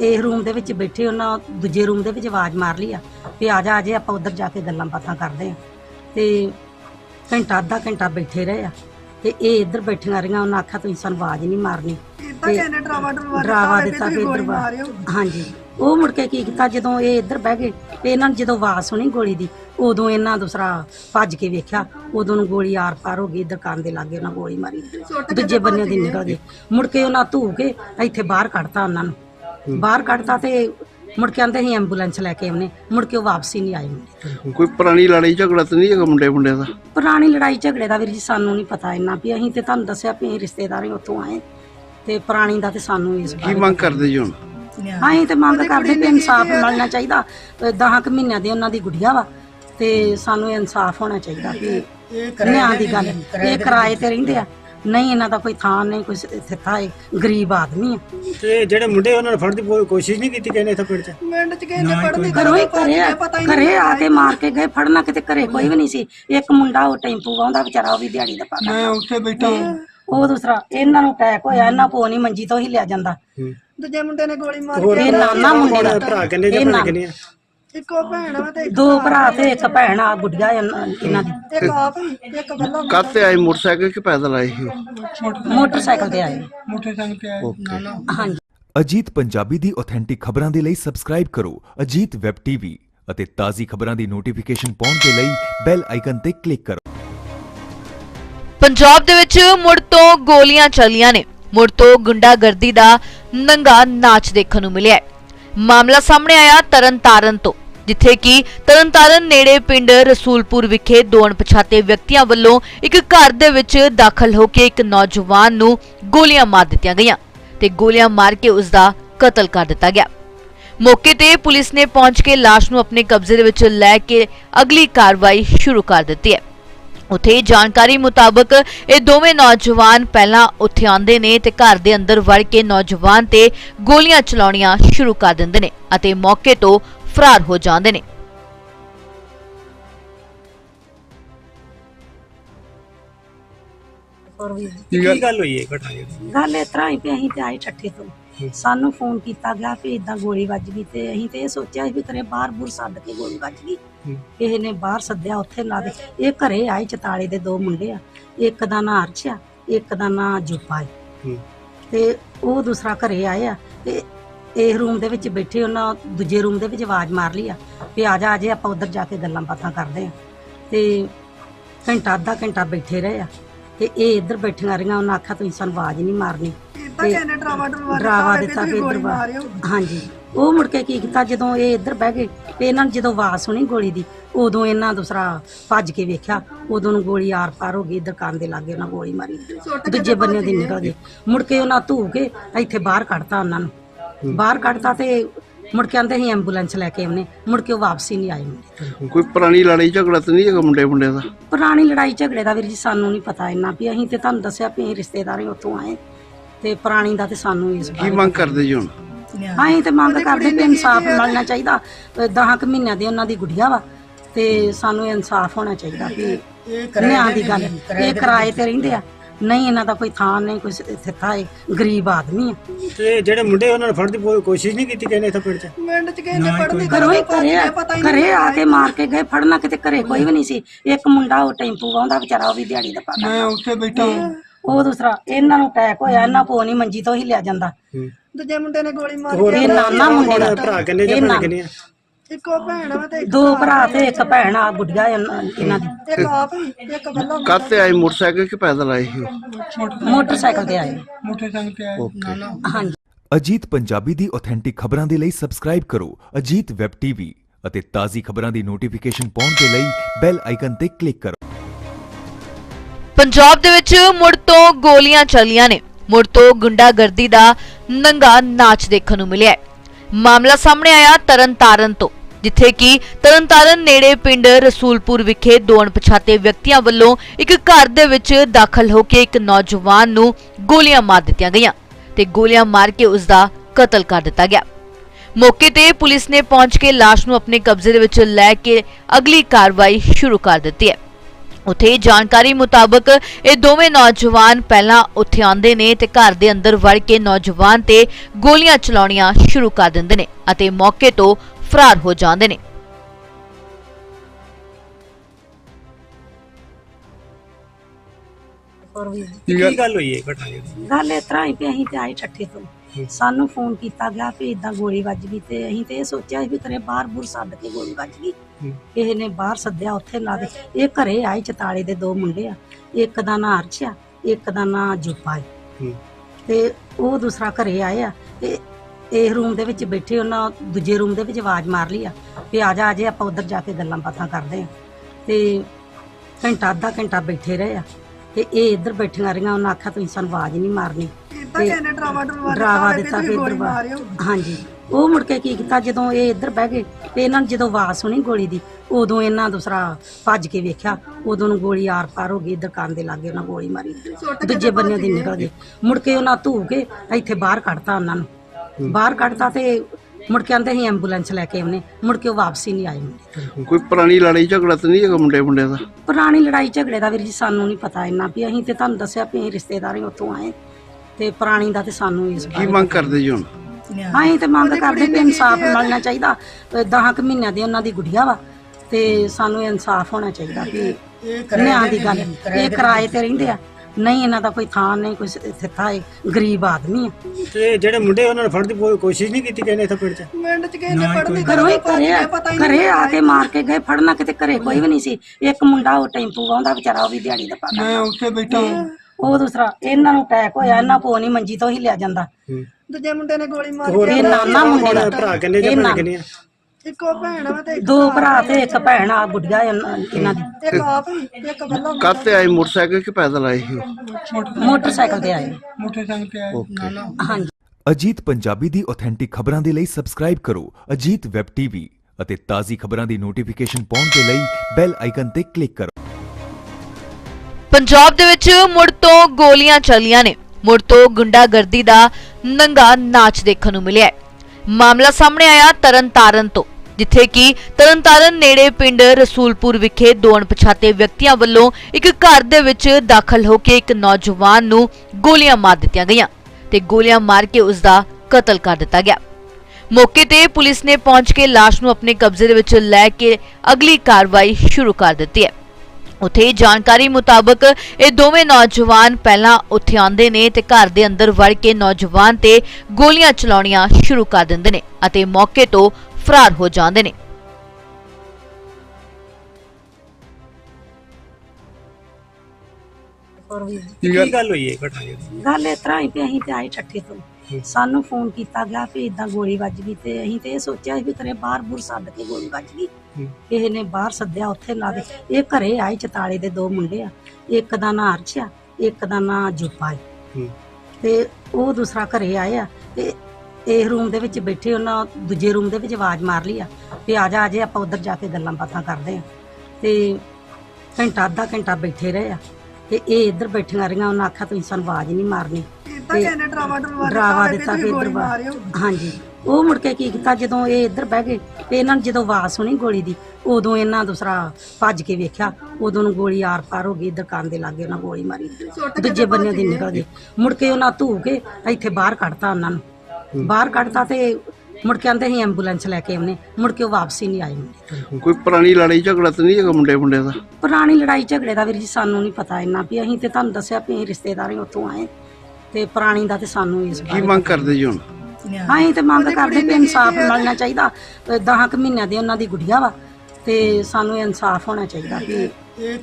ਇਹ ਰੂਮ ਦੇ ਵਿੱਚ ਬੈਠੇ ਉਹਨਾਂ ਦੂਜੇ ਰੂਮ ਦੇ ਵਿੱਚ ਆਵਾਜ਼ ਮਾਰ ਲਈ ਆ ਵੀ ਆ ਜਾ ਆ ਜੇ ਆਪਾਂ ਉੱਧਰ ਜਾ ਕੇ ਗੱਲਾਂ ਬਾਤਾਂ ਕਰਦੇ ਆ। ਤੇ ਘੰਟਾ ਅੱਧਾ ਘੰਟਾ ਬੈਠੇ ਰਹੇ ਆ। ਤੇ ਇਹ ਇੱਧਰ ਬੈਠੀਆਂ ਰਹੀਆਂ ਉਹਨਾਂ ਆਖਿਆ ਤੁਸੀਂ ਸਾਨੂੰ ਆਵਾਜ਼ ਨਹੀਂ ਮਾਰਨੀ। ਇਦਾਂ ਕਹਿੰਦੇ ਡਰਾਵਾ ਡਰਵਾ ਡਰਾਵਾ ਦਿੱਤਾ ਵੀ ਇੱਧਰ ਵਾ- ਹਾਂਜੀ। ਉਹ ਮੁੜ ਕੇ ਕੀ ਕੀਤਾ ਜਦੋਂ ਇਹ ਇੱਧਰ ਬਹਿ ਗਏ ਤੇ ਇਹਨਾਂ ਨੇ ਜਦੋਂ ਆਵਾਜ਼ ਸੁਣੀ ਗੋਲੀ ਦੀ ਉਦੋਂ ਇਹਨਾਂ ਦੂਸਰਾ ਭੱਜ ਕੇ ਵੇਖਿਆ ਉਦੋਂ ਨੂੰ ਗੋਲੀ ਆਰ ਪਾਰ ਹੋ ਗਈ ਦੁਕਾਨ ਦੇ ਲਾਗੇ ਉਹਨਾਂ ਗੋਲੀ ਮਾਰੀ। ਦੂਜੇ ਬੰਨੇ ਦੀ ਨਿਕਲ ਗਈ ਮੁੜ ਕੇ ਉਹਨਾਂ ਧੂ ਕੇ ਇੱਥੇ ਬਾਹਰ ਕੱਢਤਾ ਉਹਨਾਂ ਨੂੰ। ਬਾਹਰ ਕੱਢਤਾ ਤੇ ਮੁੜ ਕੇ ਆਂਦੇ ਸੀ ਐਂਬੂਲੈਂਸ ਲੈ ਕੇ ਆਉਨੇ ਮੁੜ ਕੇ ਉਹ ਵਾਪਸ ਹੀ ਨਹੀਂ ਆਏ ਮੁੰਡੇ ਕੋਈ ਪੁਰਾਣੀ ਲੜਾਈ ਝਗੜਾ ਤਾਂ ਨਹੀਂ ਹੈਗਾ ਮੁੰਡੇ ਮੁੰਡੇ ਦਾ? ਪੁਰਾਣੀ ਲੜਾਈ ਝਗੜੇ ਦਾ ਵੀਰ ਜੀ ਸਾਨੂੰ ਨਹੀਂ ਪਤਾ ਇੰਨਾ ਵੀ ਅਸੀਂ ਤੇ ਤੁਹਾਨੂੰ ਦੱਸਿਆ ਵੀ ਅਸੀਂ ਰਿਸ਼ਤੇਦਾਰ ਹੀ ਉੱਥੋਂ ਆਏ। ਤੇ ਪੁਰਾਣੀ ਦਾ ਤੇ ਸਾਨੂੰ ਇਸ ਕੀ ਬਾਰੇ ਮੰਗ ਕਰਦੇ ਜੀ ਹੁਣ? ਅਸੀਂ ਤੇ ਮੰਗ ਕਰਦੇ ਵੀ ਇਨਸਾਫ ਮਿਲਣਾ ਚਾਹੀਦਾ। 10 ਕੁ ਮਹੀਨਿਆਂ ਦੀ ਉਹਨਾਂ ਦੀ ਗੁੱਡੀਆ ਵਾ ਤੇ ਸਾਨੂੰ ਇਨਸਾਫ ਹੋਣਾ ਚਾਹੀਦਾ ਵੀ ਨਿਆਂ ਦੀ ਗੱਲ ਇਹ ਕਿਰਾਏ ਤੇ ਰਹਿੰਦੇ ਆ। ਨਹੀਂ ਇਹਨਾਂ ਦਾ ਕੋਈ ਥਾਂ ਨਹੀਂ ਕੋਈ ਇੱਥੇ ਥਾਂ ਹੈ ਗਰੀਬ ਆਦਮੀ ਆ। ਤੇ ਜਿਹੜੇ ਮੁੰਡੇ ਉਹਨਾਂ ਨੇ ਫੜਨ ਦੀ ਕੋਈ ਕੋਸ਼ਿਸ਼ ਨਹੀਂ ਕੀਤੀ ਨੇ ਇੱਥੇ ਪਿੰਡ 'ਚ? ਮਿੰਟ ਚ ਕਿਸੇ ਨੇ ਪੜ੍ਹਦੀ ਘਰੋਂ ਹੀ ਘਰੇ ਆ- ਘਰੇ ਆ ਕੇ ਮਾਰ ਕੇ ਗਏ ਫੜਨਾ ਕਿਤੇ ਘਰੇ ਕੋਈ ਵੀ ਨਹੀਂ ਸੀ। ਇੱਕ ਮੁੰਡਾ ਉਹ ਟੈਂਪੂ ਆਉਂਦਾ ਵਿਚਾਰਾ ਉਹ ਵੀ ਦਿਹਾੜੀ ਦਾ ਪਾਉਂਦਾ ਮੈਂ ਉੱਥੇ ਬੈਠਾ ਉਹ ਦੂਸਰਾ ਇਹਨਾਂ ਨੂੰ ਅਟੈਕ ਹੋਇਆ ਇਹਨਾਂ ਕੋ ਨਹੀਂ ਮੰਜੀ ਤੋਂ ਹੀ ਲਿਆ ਜਾਂਦਾ। ਦੂਜੇ ਮੁੰਡੇ ਨੇ ਗੋਲੀ ਮਾਰ ਹੋਰ ਇਹ ਨਾਨਾ ਮੁੰਡੇ ਦਾ। ਭਰਾ ਕਿੰਨੇ ਜਾਂ ਭੈਣ ਕਿੰਨੇ ਆ ਇੱਕੋ ਭੈਣ ਵਾ ਤੇ ਦੋ ਭਰਾ। ਤੇ ਇੱਕ ਭੈਣ ਆ ਗੁੱਡੀਆ ਇਹਨਾਂ ਇਹਨਾਂ ਦੀ। ਇੱਕ ਆਪ ਹੀ ਇੱਕ ਬੱਲਾ ਕੱਤੇ ਆਏ? ਮੋਟਰਸਾਈਕਲ ਕਿ ਪੈਦਲ ਆਏ ਸੀ? ਮੋਟਰਸਾਈਕਲ ਤੇ ਆਏ। ਮੋਟਰਸਾਈਕਲ ਤੇ ਆਏ ਓਕੇ। ਹਾਂਜੀ। ਅਜੀਤ ਪੰਜਾਬੀ ਦੀ ਆਥੈਂਟਿਕ ਖਬਰਾਂ ਦੇ ਲਈ ਸਬਸਕ੍ਰਾਈਬ ਕਰੋ ਅਜੀਤ ਵੈਬ ਟੀਵੀ ਅਤੇ ਤਾਜ਼ੀ ਖਬਰਾਂ ਦੀ ਨੋਟੀਫਿਕੇਸ਼ਨ ਪਾਉਣ ਦੇ ਲਈ ਬੈਲ ਆਈਕਨ ਤੇ ਕਲਿੱਕ ਕਰੋ। ਪੰਜਾਬ ਦੇ ਵਿੱਚ ਮੁੜ ਤੋਂ ਗੋਲੀਆਂ ਚੱਲੀਆਂ ਨੇ। ਮੁੜ ਤੋਂ ਗੁੰਡਾਗਰਦੀ ਦਾ ਨੰਗਾ ਨਾਚ ਦੇਖਣ ਨੂੰ ਮਿਲਿਆ ਹੈ। ਮਾਮਲਾ ਸਾਹਮਣੇ ਆਇਆ ਤਰਨਤਾਰਨ ਤੋਂ, ਜਿੱਥੇ ਕਿ ਤਰਨਤਾਰਨ ਨੇੜੇ ਪਿੰਡ ਰਸੂਲਪੁਰ ਵਿਖੇ ਦੋ ਅਣਪਛਾਤੇ ਵਿਅਕਤੀਆਂ ਵੱਲੋਂ ਇੱਕ ਘਰ ਦੇ ਵਿੱਚ ਦਾਖਲ ਹੋ ਕੇ ਇੱਕ ਨੌਜਵਾਨ ਨੂੰ ਗੋਲੀਆਂ ਮਾਰ ਦਿੱਤੀਆਂ ਗਈਆਂ ਤੇ ਗੋਲੀਆਂ ਮਾਰ ਕੇ ਉਸ ਦਾ ਕਤਲ ਕਰ ਦਿੱਤਾ ਗਿਆ। ਮੌਕੇ ਤੇ ਪੁਲਿਸ ਨੇ ਪਹੁੰਚ ਕੇ ਲਾਸ਼ ਨੂੰ ਆਪਣੇ ਕਬਜ਼ੇ ਦੇ ਵਿੱਚ ਲੈ ਕੇ ਅਗਲੀ ਕਾਰਵਾਈ ਸ਼ੁਰੂ ਕਰ ਦਿੱਤੀ ਹੈ। ਉਥੇ ਜਾਣਕਾਰੀ ਮੁਤਾਬਕ ਇਹ ਦੋਵੇਂ ਨੌਜਵਾਨ ਪਹਿਲਾਂ ਉੱਥੇ ਆਉਂਦੇ ਨੇ ਤੇ ਘਰ ਦੇ ਅੰਦਰ ਵੜ ਕੇ ਨੌਜਵਾਨ ਤੇ ਗੋਲੀਆਂ ਚਲਾਉਣੀਆਂ ਸ਼ੁਰੂ ਕਰ ਦਿੰਦੇ ਨੇ ਅਤੇ ਮੌਕੇ ਤੋਂ ਫਰਾਰ ਹੋ ਜਾਂਦੇ ਨੇ। ਕੀ ਗੱਲ? ਹੋਈ ਹੈ ਘਟਨਾ ਗੱਲ ਇਸ ਤਰ੍ਹਾਂ ਹੀ ਵੀ ਅਸੀਂ ਤੇ ਆਏ ਠੱਠੇ ਤੋਂ। ਸਾਨੂੰ ਫੋਨ ਕੀਤਾ ਗਿਆ ਵੀ ਇਦਾਂ ਗੋਲੀ ਵੱਜ ਗਈ ਤੇ ਅਸੀਂ ਤੇ ਇਹ ਸੋਚਿਆ ਵੀ ਕਰੇ ਬਾਹਰ ਬੁਰ ਸੱਦ ਕੇ ਗੋਲੀ ਵੱਜ ਗਈ। ਕਿਸੇ ਨੇ ਬਾਹਰ ਸੱਦਿਆ ਉੱਥੇ ਲਾ ਦੇ ਇਹ ਘਰੇ ਆਏ ਚਤਾਲੇ ਦੇ ਦੋ ਮੁੰਡੇ ਆ ਇੱਕ ਦਾ ਨਾਂ ਅਰਸ਼ ਆ ਇੱਕ ਦਾ ਨਾਂ ਜੁਪਾ ਹੂੰ। ਤੇ ਉਹ ਦੂਸਰਾ ਘਰੇ ਆਏ ਆ ਤੇ ਇਹ ਰੂਮ ਦੇ ਵਿੱਚ ਬੈਠੇ ਉਹਨਾਂ ਦੂਜੇ ਰੂਮ ਦੇ ਵਿੱਚ ਆਵਾਜ਼ ਮਾਰ ਲਈ ਆ ਵੀ ਆ ਜਾ ਆ ਜੇ ਆਪਾਂ ਉੱਧਰ ਜਾ ਕੇ ਗੱਲਾਂ ਬਾਤਾਂ ਕਰਦੇ ਆ। ਤੇ ਘੰਟਾ ਅੱਧਾ ਘੰਟਾ ਬੈਠੇ ਰਹੇ ਆ ਤੇ ਇਹ ਇੱਧਰ ਬੈਠੀਆਂ ਰਹੀਆਂ ਉਹਨਾਂ ਆਖਿਆ ਤੁਸੀਂ ਸਾਨੂੰ ਆਵਾਜ਼ ਨਹੀਂ ਮਾਰਨੀ। ਕਹਿੰਦੇ ਡਰਾਵਾ ਡਰਵਾ ਡਰਾਵਾ ਦਿੱਤਾ ਵੀ ਇੱਧਰ ਵਾ- ਹਾਂਜੀ। ਉਹ ਮੁੜ ਕੇ ਕੀ ਕੀਤਾ ਜਦੋਂ ਇਹ ਇੱਧਰ ਬਹਿ ਗਏ ਤੇ ਇਹਨਾਂ ਨੇ ਜਦੋਂ ਆਵਾਜ਼ ਸੁਣੀ ਗੋਲੀ ਦੀ ਉਦੋਂ ਇਹਨਾਂ ਦੂਸਰਾ ਭੱਜ ਕੇ ਵੇਖਿਆ ਉਦੋਂ ਨੂੰ ਗੋਲੀ ਆਰ ਪਾਰ ਹੋ ਗਈ ਦੁਕਾਨ ਦੇ ਲਾਗੇ ਉਹਨਾਂ ਗੋਲੀ ਮਾਰੀ। ਦੂਜੇ ਬੰਨੇ ਦੀ ਨਿਕਲ ਗਈ। ਮੁੜ ਕੇ ਉਹਨਾਂ ਧੂ ਕੇ ਇੱਥੇ ਬਾਹਰ ਕੱਢਤਾ ਉਹਨਾਂ ਨੂੰ। ਬਾਹਰ ਕੱਢਤਾ ਤੇ ਮੁੜ ਕੇ ਆਂਦੇ ਸੀ ਐਂਬੂਲੈਂਸ ਲੈ ਕੇ ਆਉਨੇ ਮੁੜ ਕੇ ਉਹ ਵਾਪਸੀ ਨਹੀਂ ਆਏ ਮੁੰਡੇ ਤੇ। ਕੋਈ ਪੁਰਾਣੀ ਲੜਾਈ ਝਗੜਾ ਤਾਂ ਨਹੀਂ ਹੈਗਾ ਮੁੰਡੇ ਮੁੰਡੇ ਦਾ? ਪੁਰਾਣੀ ਲੜਾਈ ਝਗੜੇ ਦਾ ਵੀਰ ਜੀ ਸਾਨੂੰ ਨਹੀਂ ਪਤਾ ਇੰਨਾ ਵੀ ਅਸੀਂ ਤੇ ਤੁਹਾਨੂੰ ਦੱਸਿਆ ਵੀ ਅਸੀਂ ਰਿਸ਼ਤੇਦਾਰੀ ਉੱਥੋਂ ਆਏ। ਤੇ ਪੁਰਾਣੀ ਦਾ ਤੇ ਸਾਨੂੰ ਇਸ ਕੀ ਬਾਰੇ ਮੰਗ ਕਰਦੇ ਜੀ ਹੁਣ? ਅਸੀਂ ਤੇ ਮੰਗ ਕਰਦੇ ਵੀ ਇਨਸਾਫ ਮਿਲਣਾ ਚਾਹੀਦਾ। 10 ਕੁ ਮਹੀਨਿਆਂ ਦੀ ਉਹਨਾਂ ਦੀ ਗੁੜੀਆ ਵਾ ਤੇ ਸਾਨੂੰ ਇਨਸਾਫ ਹੋਣਾ ਚਾਹੀਦਾ ਵੀ ਨਿਆਂ ਦੀ ਗੱਲ ਇਹ ਕਿਰਾਏ ਤੇ ਰਹਿੰਦੇ ਆ। ਨਹੀਂ ਇਹਨਾਂ ਦਾ ਕੋਈ ਥਾਂ ਨਹੀਂ ਕੋਈ ਥਿੱਤਾ ਹੈ ਗਰੀਬ ਆਦਮੀ ਆ। ਤੇ ਜਿਹੜੇ ਮੁੰਡੇ ਉਹਨਾਂ ਨੇ ਫੜਨ ਦੀ ਕੋਈ ਕੋਸ਼ਿਸ਼ ਨਹੀਂ ਕੀਤੀ ਕਹਿੰਦੇ ਇੱਥੇ ਪਿੰਡ 'ਚ? ਮਿੰਟ ਚ ਨੇ ਪੜ੍ਹਨੀ ਘਰੋਂ ਹੀ ਘਰੇ ਆ ਘਰੇ ਆ ਕੇ ਮਾਰ ਕੇ ਗਏ ਫੜਨਾ ਕਿਤੇ ਘਰੇ ਕੋਈ ਵੀ ਨਹੀਂ ਸੀ। ਇੱਕ ਮੁੰਡਾ ਉਹ ਟੈਂਪੂ ਵਾਉਂਦਾ ਵਿਚਾਰਾ ਉਹ ਵੀ ਦਿਹਾੜੀ ਦਾ ਪਾਦਾ ਮੈਂ ਉੱਥੇ ਬੈਠਾ ਉਹ ਦੂਸਰਾ ਇਹਨਾਂ ਨੂੰ ਅਟੈਕ ਹੋਇਆ ਇਹਨਾਂ ਕੋ ਨਹੀਂ ਮੰਜੀ ਤੋਂ ਹੀ ਲਿਆ ਜਾਂਦਾ। ਦੂਜੇ ਮੁੰਡੇ ਨੇ ਗੋਲੀ ਮਾਰ ਹੋਰ ਇਹ ਨਾਨਾ ਮੁੰਡੇ ਦਾ ਭਰਾ ਕਿੰਨੇ ਜਾਂ ਭੈਣਾਂ ਨਾ- ਕਿੰਨੀਆਂ? ਇੱਕੋ ਭੈਣ ਵਾ ਤੇ ਇੱਕ- ਦੋ ਭਰਾ ਤੇ ਇੱਕ ਭੈਣ ਆ ਗੁੱਡੀਆ ਇਹਨਾਂ ਇਹਨਾਂ ਦੀ। ਇੱਕ ਆਪ ਹੀ ਇੱਕ ਆਏ ਮੋਟਰਸਾਈਕਲ ਕਿ ਪੈਦਲ ਆਏ ਸੀ ਉਹ? ਮੋਟਰਸਾਈਕਲ ਤੇ ਆਏ। ਮੋਟਰਸਾਈਕਲ ਤੇ ਆਏ। ਓਕੇ। ਹਾਂਜੀ। ਅਜੀਤ ਪੰਜਾਬੀ ਦੀ ਆਥੈਂਟਿਕ ਖਬਰਾਂ ਦੇ ਲਈ ਸਬਸਕ੍ਰਾਈਬ ਕਰੋ ਅਜੀਤ ਵੈਬ ਟੀਵੀ ਅਤੇ ਤਾਜ਼ੀ ਖਬਰਾਂ ਦੀ ਨੋਟੀਫਿਕੇਸ਼ਨ ਪਾਉਣ ਦੇ ਲਈ ਬੈਲ ਆਈਕਨ ਤੇ ਕਲਿੱਕ ਕਰੋ। ਪੰਜਾਬ ਦੇ ਵਿੱਚ ਮੁੜ ਤੋਂ ਗੋਲੀਆਂ ਚੱਲੀਆਂ ਨੇ। ਮੁੜ ਤੋਂ ਗੁੰਡਾਗਰਦੀ ਦਾ ਨੰਗਾ ਨਾਚ ਦੇਖਣ ਨੂੰ ਮਿਲਿਆ ਮਾਮਲਾ ਸਾਹਮਣੇ ਆਇਆ ਤਰਨਤਾਰਨ ਤੋਂ, ਜਿੱਥੇ ਕਿ ਤਰਨਤਾਰਨ ਨੇੜੇ ਪਿੰਡ ਰਸੂਲਪੁਰ ਵਿਖੇ ਦੋ ਅਣਪਛਾਤੇ ਵਿਅਕਤੀਆਂ ਵੱਲੋਂ ਇੱਕ ਘਰ ਦੇ ਵਿੱਚ ਦਾਖਲ ਹੋ ਕੇ ਇੱਕ ਨੌਜਵਾਨ ਨੂੰ ਗੋਲੀਆਂ ਮਾਰ ਦਿੱਤੀਆਂ ਗਈਆਂ ਤੇ ਗੋਲੀਆਂ ਮਾਰ ਕੇ ਉਸ ਦਾ ਕਤਲ ਕਰ ਦਿੱਤਾ ਗਿਆ। ਮੌਕੇ ਤੇ ਪੁਲਿਸ ਨੇ ਪਹੁੰਚ ਕੇ ਲਾਸ਼ ਨੂੰ ਆਪਣੇ ਕਬਜ਼ੇ ਦੇ ਵਿੱਚ ਲੈ ਕੇ ਅਗਲੀ ਕਾਰਵਾਈ ਸ਼ੁਰੂ ਕਰ ਦਿੱਤੀ ਹੈ। ਉਥੇ ਜਾਣਕਾਰੀ ਮੁਤਾਬਕ ਇਹ ਦੋਵੇਂ ਨੌਜਵਾਨ ਪਹਿਲਾਂ ਉੱਥੇ ਆਉਂਦੇ ਨੇ ਤੇ ਘਰ ਦੇ ਅੰਦਰ ਵੜ ਕੇ ਨੌਜਵਾਨ ਤੇ ਗੋਲੀਆਂ ਚਲਾਉਣੀਆਂ ਸ਼ੁਰੂ ਕਰ ਦਿੰਦੇ ਨੇ ਅਤੇ ਮੌਕੇ ਤੋਂ ਫਰਾਰ ਹੋ ਜਾਂਦੇ ਨੇ। ਕੀ ਗੱਲ ਹੋਈ ਹੈ? ਘਟਨਾ ਗੱਲ ਇਸ ਤਰ੍ਹਾਂ ਹੀ ਵੀ ਅਸੀਂ ਤੇ ਆਏ ਠੱਠੇ ਤੋਂ। ਸਾਨੂੰ ਫੋਨ ਕੀਤਾ ਗਿਆ ਵੀ ਇਦਾਂ ਗੋਲੀ ਵੱਜ ਗਈ ਤੇ ਅਸੀਂ ਤੇ ਇਹ ਸੋਚਿਆ ਵੀ ਕਰੇ ਬਾਹਰ ਬੁਰ ਸੱਦ ਕੇ ਗੋਲੀ ਵੱਜ ਗਈ। ਕਿਸੇ ਨੇ ਬਾਹਰ ਸੱਦਿਆ ਉੱਥੇ ਲਾ ਦੇ ਇਹ ਘਰੇ ਆਏ ਚਤਾਲੇ ਦੇ ਦੋ ਮੁੰਡੇ ਆ। ਇੱਕ ਦਾ ਨਾਂ ਅਰਸ਼ ਆ ਇੱਕ ਦਾ ਨਾਂ ਜੁਪਾ ਹੈ। ਤੇ ਉਹ ਦੂਸਰਾ ਘਰੇ ਆਏ ਆ ਤੇ ਇਹ ਰੂਮ ਦੇ ਵਿੱਚ ਬੈਠੇ ਉਹਨਾਂ ਦੂਜੇ ਰੂਮ ਦੇ ਵਿੱਚ ਆਵਾਜ਼ ਮਾਰ ਲਈ ਆ ਵੀ ਆ ਜਾ ਆ ਜੇ ਆਪਾਂ ਉਧਰ ਜਾ ਕੇ ਗੱਲਾਂ ਬਾਤਾਂ ਕਰਦੇ ਆ। ਤੇ ਘੰਟਾ ਅੱਧਾ ਘੰਟਾ ਬੈਠੇ ਰਹੇ ਆ। ਤੇ ਇਹ ਇੱਧਰ ਬੈਠੀਆਂ ਰਹੀਆਂ ਉਹਨਾਂ ਆਖਿਆ ਤੁਸੀਂ ਸਾਨੂੰ ਆਵਾਜ਼ ਨਹੀਂ ਮਾਰਨੀ। ਕਿਸੇ ਨੇ ਡਰਾਵਾ ਡਰਵਾ ਡਰਾਵਾ ਦਿੱਤਾ ਵੀ ਗੋਲੀ ਇੱਧਰ ਮਾਰਿਓ। ਹਾਂਜੀ। ਉਹ ਮੁੜ ਕੇ ਕੀ ਕੀਤਾ ਜਦੋਂ ਇਹ ਇੱਧਰ ਬਹਿ ਗਏ ਤੇ ਇਹਨਾਂ ਨੇ ਜਦੋਂ ਆਵਾਜ਼ ਸੁਣੀ ਗੋਲੀ ਦੀ ਉਦੋਂ ਇਹਨਾਂ ਦੂਸਰਾ ਭੱਜ ਕੇ ਵੇਖਿਆ ਉਦੋਂ ਨੂੰ ਗੋਲੀ ਆਰ ਪਾਰ ਹੋ ਗਈ ਦੁਕਾਨ ਦੇ ਲਾਗੇ ਉਹਨਾਂ ਗੋਲੀ ਮਾਰੀ। ਦੂਜੇ ਬੰਨੇ ਦੀ ਨਿਕਲ ਗਈ। ਮੁੜ ਕੇ ਉਹਨਾਂ ਧੂ ਕੇ ਇੱਥੇ ਬਾਹਰ ਕੱਢਤਾ ਉਹਨਾਂ ਨੂੰ। ਬਾਹਰ ਕੱਢਤਾ ਤੇ ਮੁੜ ਕੇ ਆਂਦੇ ਸੀ ਐਂਬੂਲੈਂਸ ਲੈ ਕੇ ਆਉਨੇ ਮੁੜ ਕੇ ਉਹ ਵਾਪਸੀ ਨਹੀਂ ਆਏ ਕੋਈ ਪੁਰਾਣੀ ਲੜਾਈ ਝਗੜਾ ਤਾਂ ਨਹੀਂ ਹੈਗਾ ਮੁੰਡੇ ਮੁੰਡੇ ਦਾ? ਪੁਰਾਣੀ ਲੜਾਈ ਝਗੜੇ ਦਾ ਵੀਰ ਜੀ ਸਾਨੂੰ ਨਹੀਂ ਪਤਾ ਇੰਨਾ ਵੀ ਅਸੀਂ ਤੇ ਤੁਹਾਨੂੰ ਦੱਸਿਆ ਵੀ ਅਸੀਂ ਰਿਸ਼ਤੇਦਾਰੀ ਉੱਥੋਂ ਆਏ। ਤੇ ਪੁਰਾਣੀ ਦਾ ਤੇ ਸਾਨੂੰ ਇਸ ਕੀ ਬਾਰੇ ਮੰਗ ਕਰਦੇ ਜੀ ਹੁਣ? ਅਸੀਂ ਤੇ ਮੰਗ ਕਰਦੇ ਵੀ ਇਨਸਾਫ ਮਿਲਣਾ ਚਾਹੀਦਾ। 10 ਕੁ ਮਹੀਨਿਆਂ ਦੀ ਉਹਨਾਂ ਦੀ ਗੁੜੀਆ ਵਾ ਤੇ ਸਾਨੂੰ ਇਨਸਾਫ ਹੋਣਾ ਚਾਹੀਦਾ ਵੀ ਨਿਆਂ ਦੀ ਗੱਲ ਇਹ ਕਿਰਾਏ ਤੇ ਰਹਿੰਦੇ ਆ। ਨਹੀਂ ਇਹਨਾਂ ਦਾ ਕੋਈ ਥਾਂ ਨਹੀਂ ਕੋਈ ਥਿੱਤਾ ਹੈ ਗਰੀਬ ਆਦਮੀ ਆ। ਤੇ ਜਿਹੜੇ ਮੁੰਡੇ ਉਹਨਾਂ ਨੇ ਫੜਨ ਦੀ ਕੋਈ ਕੋਸ਼ਿਸ਼ ਨਹੀਂ ਕੀਤੀ ਕਹਿੰਦੇ ਇੱਥੇ ਪਿੰਡ 'ਚ? ਮਿੰਟ ਚ ਕਿਸੇ ਨੇ ਪੜ੍ਹਨੀ ਘਰੋਂ ਹੀ ਘਰੇ ਆ। ਘਰੇ ਆ ਕੇ ਮਾਰ ਕੇ ਗਏ ਫੜਨਾ ਕਿਤੇ ਘਰੇ ਕੋਈ ਵੀ ਨਹੀਂ ਸੀ। ਇੱਕ ਮੁੰਡਾ ਉਹ ਟੈਂਪੂ ਵਾਉਂਦਾ ਵਿਚਾਰਾ ਉਹ ਵੀ ਦਿਹਾੜੀ ਦਾ ਪਾਦਾ ਮੈਂ ਉੱਥੇ ਬੈਠਾ ਉਹ ਦੂਸਰਾ ਇਹਨਾਂ ਨੂੰ ਅਟੈਕ ਹੋਇਆ ਇਹਨਾਂ ਕੋ ਨਹੀਂ ਮੰਜੀ ਤੋਂ ਹੀ ਲਿਆ ਜਾਂਦਾ। ਦੂਜੇ ਮੁੰਡੇ ਨੇ ਗੋਲੀ ਮਾਰ ਹੋਰ ਇਹ ਨਾਨਾ ਮੁੰਡੇ ਦਾ ਭਰਾ ਕਿੰਨੇ ਜਾਂ ਭੈਣਾਂ ਨਾ- ਕਿੰਨੀਆਂ? ਇੱਕੋ ਭੈਣ ਵਾ ਤੇ ਦੋ ਭਰਾ ਤੇ ਇੱਕ ਭੈਣ ਆ ਗੁੱਡੀਆ ਇਹਨਾਂ ਇਹਨਾਂ ਦੀ। ਇੱਕ ਆਪ ਹੀ ਇੱਕ ਵੱਲੋਂ ਕੱਦ ਤੇ ਆਏ ਮੋਟਰਸਾਈਕਲ ਕਿ ਪੈਦਲ ਆਏ ਸੀ? ਮੋਟਰਸਾਈਕਲ ਤੇ ਆਏ। ਮੋਟਰਸਾਈਕਲ ਤੇ ਆਏ ਓਕੇ ਹਾਂਜੀ। ਅਜੀਤ ਪੰਜਾਬੀ ਦੀ ਆਥੈਂਟਿਕ ਖਬਰਾਂ ਦੇ ਲਈ ਸਬਸਕ੍ਰਾਈਬ ਕਰੋ ਅਜੀਤ ਵੈਬ ਟੀਵੀ ਅਤੇ ਤਾਜ਼ੀ ਖਬਰਾਂ ਦੀ ਨੋਟੀਫਿਕੇਸ਼ਨ ਪਾਉਣ ਦੇ ਲਈ ਬੈਲ ਆਈਕਨ ਤੇ ਕਲਿੱਕ ਕਰੋ। ਪੰਜਾਬ ਦੇ ਵਿੱਚ ਮੁੜ ਤੋਂ ਗੋਲੀਆਂ ਚੱਲੀਆਂ ਨੇ। ਮੁੜ ਤੋਂ ਗੁੰਡਾਗਰਦੀ ਦਾ ਨੰਗਾ ਨਾਚ ਦੇਖਣ ਨੂੰ ਮਿਲਿਆ ਮਾਮਲਾ ਸਾਹਮਣੇ ਆਇਆ ਤਰਨਤਾਰਨ ਤੋਂ, ਜਿੱਥੇ ਕਿ ਤਰਨਤਾਰਨ ਨੇੜੇ ਪਿੰਡ ਰਸੂਲਪੁਰ ਵਿਖੇ ਦੋ ਅਣਪਛਾਤੇ ਵਿਅਕਤੀਆਂ ਵੱਲੋਂ ਇੱਕ ਘਰ ਦੇ ਵਿੱਚ ਦਾਖਲ ਹੋ ਕੇ ਇੱਕ ਨੌਜਵਾਨ ਨੂੰ ਗੋਲੀਆਂ ਮਾਰ ਦਿੱਤੀਆਂ ਗਈਆਂ ਤੇ ਗੋਲੀਆਂ ਮਾਰ ਕੇ ਉਸ ਦਾ ਕਤਲ ਕਰ ਦਿੱਤਾ ਗਿਆ। ਮੌਕੇ ਤੇ ਪੁਲਿਸ ਨੇ ਪਹੁੰਚ ਕੇ ਲਾਸ਼ ਨੂੰ ਆਪਣੇ ਕਬਜ਼ੇ ਦੇ ਵਿੱਚ ਲੈ ਕੇ ਅਗਲੀ ਕਾਰਵਾਈ ਸ਼ੁਰੂ ਕਰ ਦਿੱਤੀ ਹੈ। ਉਥੇ ਜਾਣਕਾਰੀ ਮੁਤਾਬਕ ਇਹ ਦੋਵੇਂ ਨੌਜਵਾਨ ਪਹਿਲਾਂ ਉੱਥੇ ਆਉਂਦੇ ਨੇ ਤੇ ਘਰ ਦੇ ਅੰਦਰ ਵੜ ਕੇ ਨੌਜਵਾਨ ਤੇ ਗੋਲੀਆਂ ਚਲਾਉਣੀਆਂ ਸ਼ੁਰੂ ਕਰ ਦਿੰਦੇ ਨੇ ਅਤੇ ਮੌਕੇ ਤੋਂ ਫਰਾਰ ਹੋ ਜਾਂਦੇ ਨੇ। ਕੀ ਗੱਲ? ਹੋਈ ਹੈ ਘਟਨਾ ਗੱਲ ਇਸ ਤਰ੍ਹਾਂ ਹੀ ਵੀ ਅਸੀਂ ਤੇ ਆਏ ਠੱਠੇ ਤੋਂ। ਸਾਨੂੰ ਫੋਨ ਕੀਤਾ ਗਿਆ ਵੀ ਇਦਾਂ ਗੋਲੀ ਵੱਜ ਗਈ ਤੇ ਅਸੀਂ ਤੇ ਇਹ ਸੋਚਿਆ ਵੀ ਕਰੇ ਬਾਹਰ ਬੁਰ ਸੱਦ ਕੇ ਗੋਲੀ ਵੱਜ ਗਈ। ਕਿਸੇ ਨੇ ਬਾਹਰ ਸੱਦਿਆ ਉੱਥੇ ਲਾ ਦੇ ਇਹ ਘਰੇ ਆਏ ਚਤਾਲੇ ਦੇ ਦੋ ਮੁੰਡੇ ਆ। ਇੱਕ ਦਾ ਨਾਂ ਅਰਸ਼ ਆ ਇੱਕ ਦਾ ਨਾਂ ਜੁਪਾ ਹੂੰ। ਤੇ ਉਹ ਦੂਸਰਾ ਘਰੇ ਆਏ ਆ ਤੇ ਇਹ ਰੂਮ ਦੇ ਵਿੱਚ ਬੈਠੇ ਉਹਨਾਂ ਦੂਜੇ ਰੂਮ ਦੇ ਵਿੱਚ ਆਵਾਜ਼ ਮਾਰ ਲਈ ਆ ਵੀ ਆ ਜਾ ਆ ਜੇ ਆਪਾਂ ਉਧਰ ਜਾ ਕੇ ਗੱਲਾਂ ਬਾਤਾਂ ਕਰਦੇ ਆ। ਤੇ ਘੰਟਾ ਅੱਧਾ ਘੰਟਾ ਬੈਠੇ ਰਹੇ ਆ। ਤੇ ਇਹ ਇੱਧਰ ਬੈਠੀਆਂ ਰਹੀਆਂ ਉਹਨਾਂ ਆਖਿਆ ਤੁਸੀਂ ਸਾਨੂੰ ਆਵਾਜ਼ ਨਹੀਂ ਮਾਰਨੀ। ਕੀਤਾ ਕਹਿੰਦੇ ਡਰਾਵਾ ਡਰਵਾ ਡਰਾਵਾ ਦਿੱਤਾ ਕਿ ਇੱਧਰ ਵਾ- ਹਾਂਜੀ। ਉਹ ਮੁੜ ਕੇ ਕੀ ਕੀਤਾ ਜਦੋਂ ਇਹ ਇੱਧਰ ਬਹਿ ਗਏ ਤੇ ਇਹਨਾਂ ਨੇ ਜਦੋਂ ਆਵਾਜ਼ ਸੁਣੀ ਗੋਲੀ ਦੀ ਉਦੋਂ ਇਹਨਾਂ ਦੂਸਰਾ ਭੱਜ ਕੇ ਵੇਖਿਆ ਉਦੋਂ ਨੂੰ ਗੋਲੀ ਆਰ ਪਾਰ ਹੋ ਗਈ ਦੁਕਾਨ ਦੇ ਲਾਗੇ ਉਹਨਾਂ ਗੋਲੀ ਮਾਰੀ। ਦੂਜੇ ਬੰਨੇ ਦੀ ਨਿਕਲ ਗਈ ਮੁੜ ਕੇ ਉਹਨਾਂ ਧੂ ਕੇ ਇੱਥੇ ਬਾਹਰ ਕੱਢਤਾ ਉਹਨਾਂ ਨੂੰ। ਬਾਹਰ ਕੱਢਤਾ ਤੇ ਮੁੜ ਕੇ ਆਂਦੇ ਸੀ ਐਂਬੂਲੈਂਸ ਲੈ ਕੇ ਆਉਨੇ ਮੁੜ ਕੇ ਉਹ ਵਾਪਸ ਹੀ ਨਹੀਂ ਆਏ ਮੁੰਡੇ ਕੋਈ ਪੁਰਾਣੀ ਲੜਾਈ ਝਗੜਾ ਤਾਂ ਨਹੀਂ ਹੈਗਾ ਮੁੰਡੇ ਮੁੰਡੇ ਦਾ? ਪੁਰਾਣੀ ਲੜਾਈ ਝਗੜੇ ਦਾ ਵੀਰ ਜੀ ਸਾਨੂੰ ਨਹੀਂ ਪਤਾ ਇੰਨਾ ਵੀ। ਅਸੀਂ ਤੇ ਤੁਹਾਨੂੰ ਦੱਸਿਆ ਵੀ ਅਸੀਂ ਰਿਸ਼ਤੇਦਾਰ ਹੀ ਉੱਥੋਂ ਆਏ। ਤੇ ਪੁਰਾਣੀ ਦਾ ਤੇ ਸਾਨੂੰ ਇਸ ਕੀ ਬਾਰੇ ਮੰਗ ਕਰਦੇ ਜੀ ਹੁਣ? ਅਸੀਂ ਤੇ ਮੰਗ ਕਰਦੇ ਕਿ ਇਨਸਾਫ ਮਿਲਣਾ ਚਾਹੀਦਾ। 10 ਕੁ ਮਹੀਨਿਆਂ ਦੀ ਉਹਨਾਂ ਦੀ ਗੁੱਡੀਆ ਵਾ। ਤੇ ਸਾਨੂੰ ਇਨਸਾਫ ਹੋਣਾ ਚਾਹੀਦਾ ਕਿ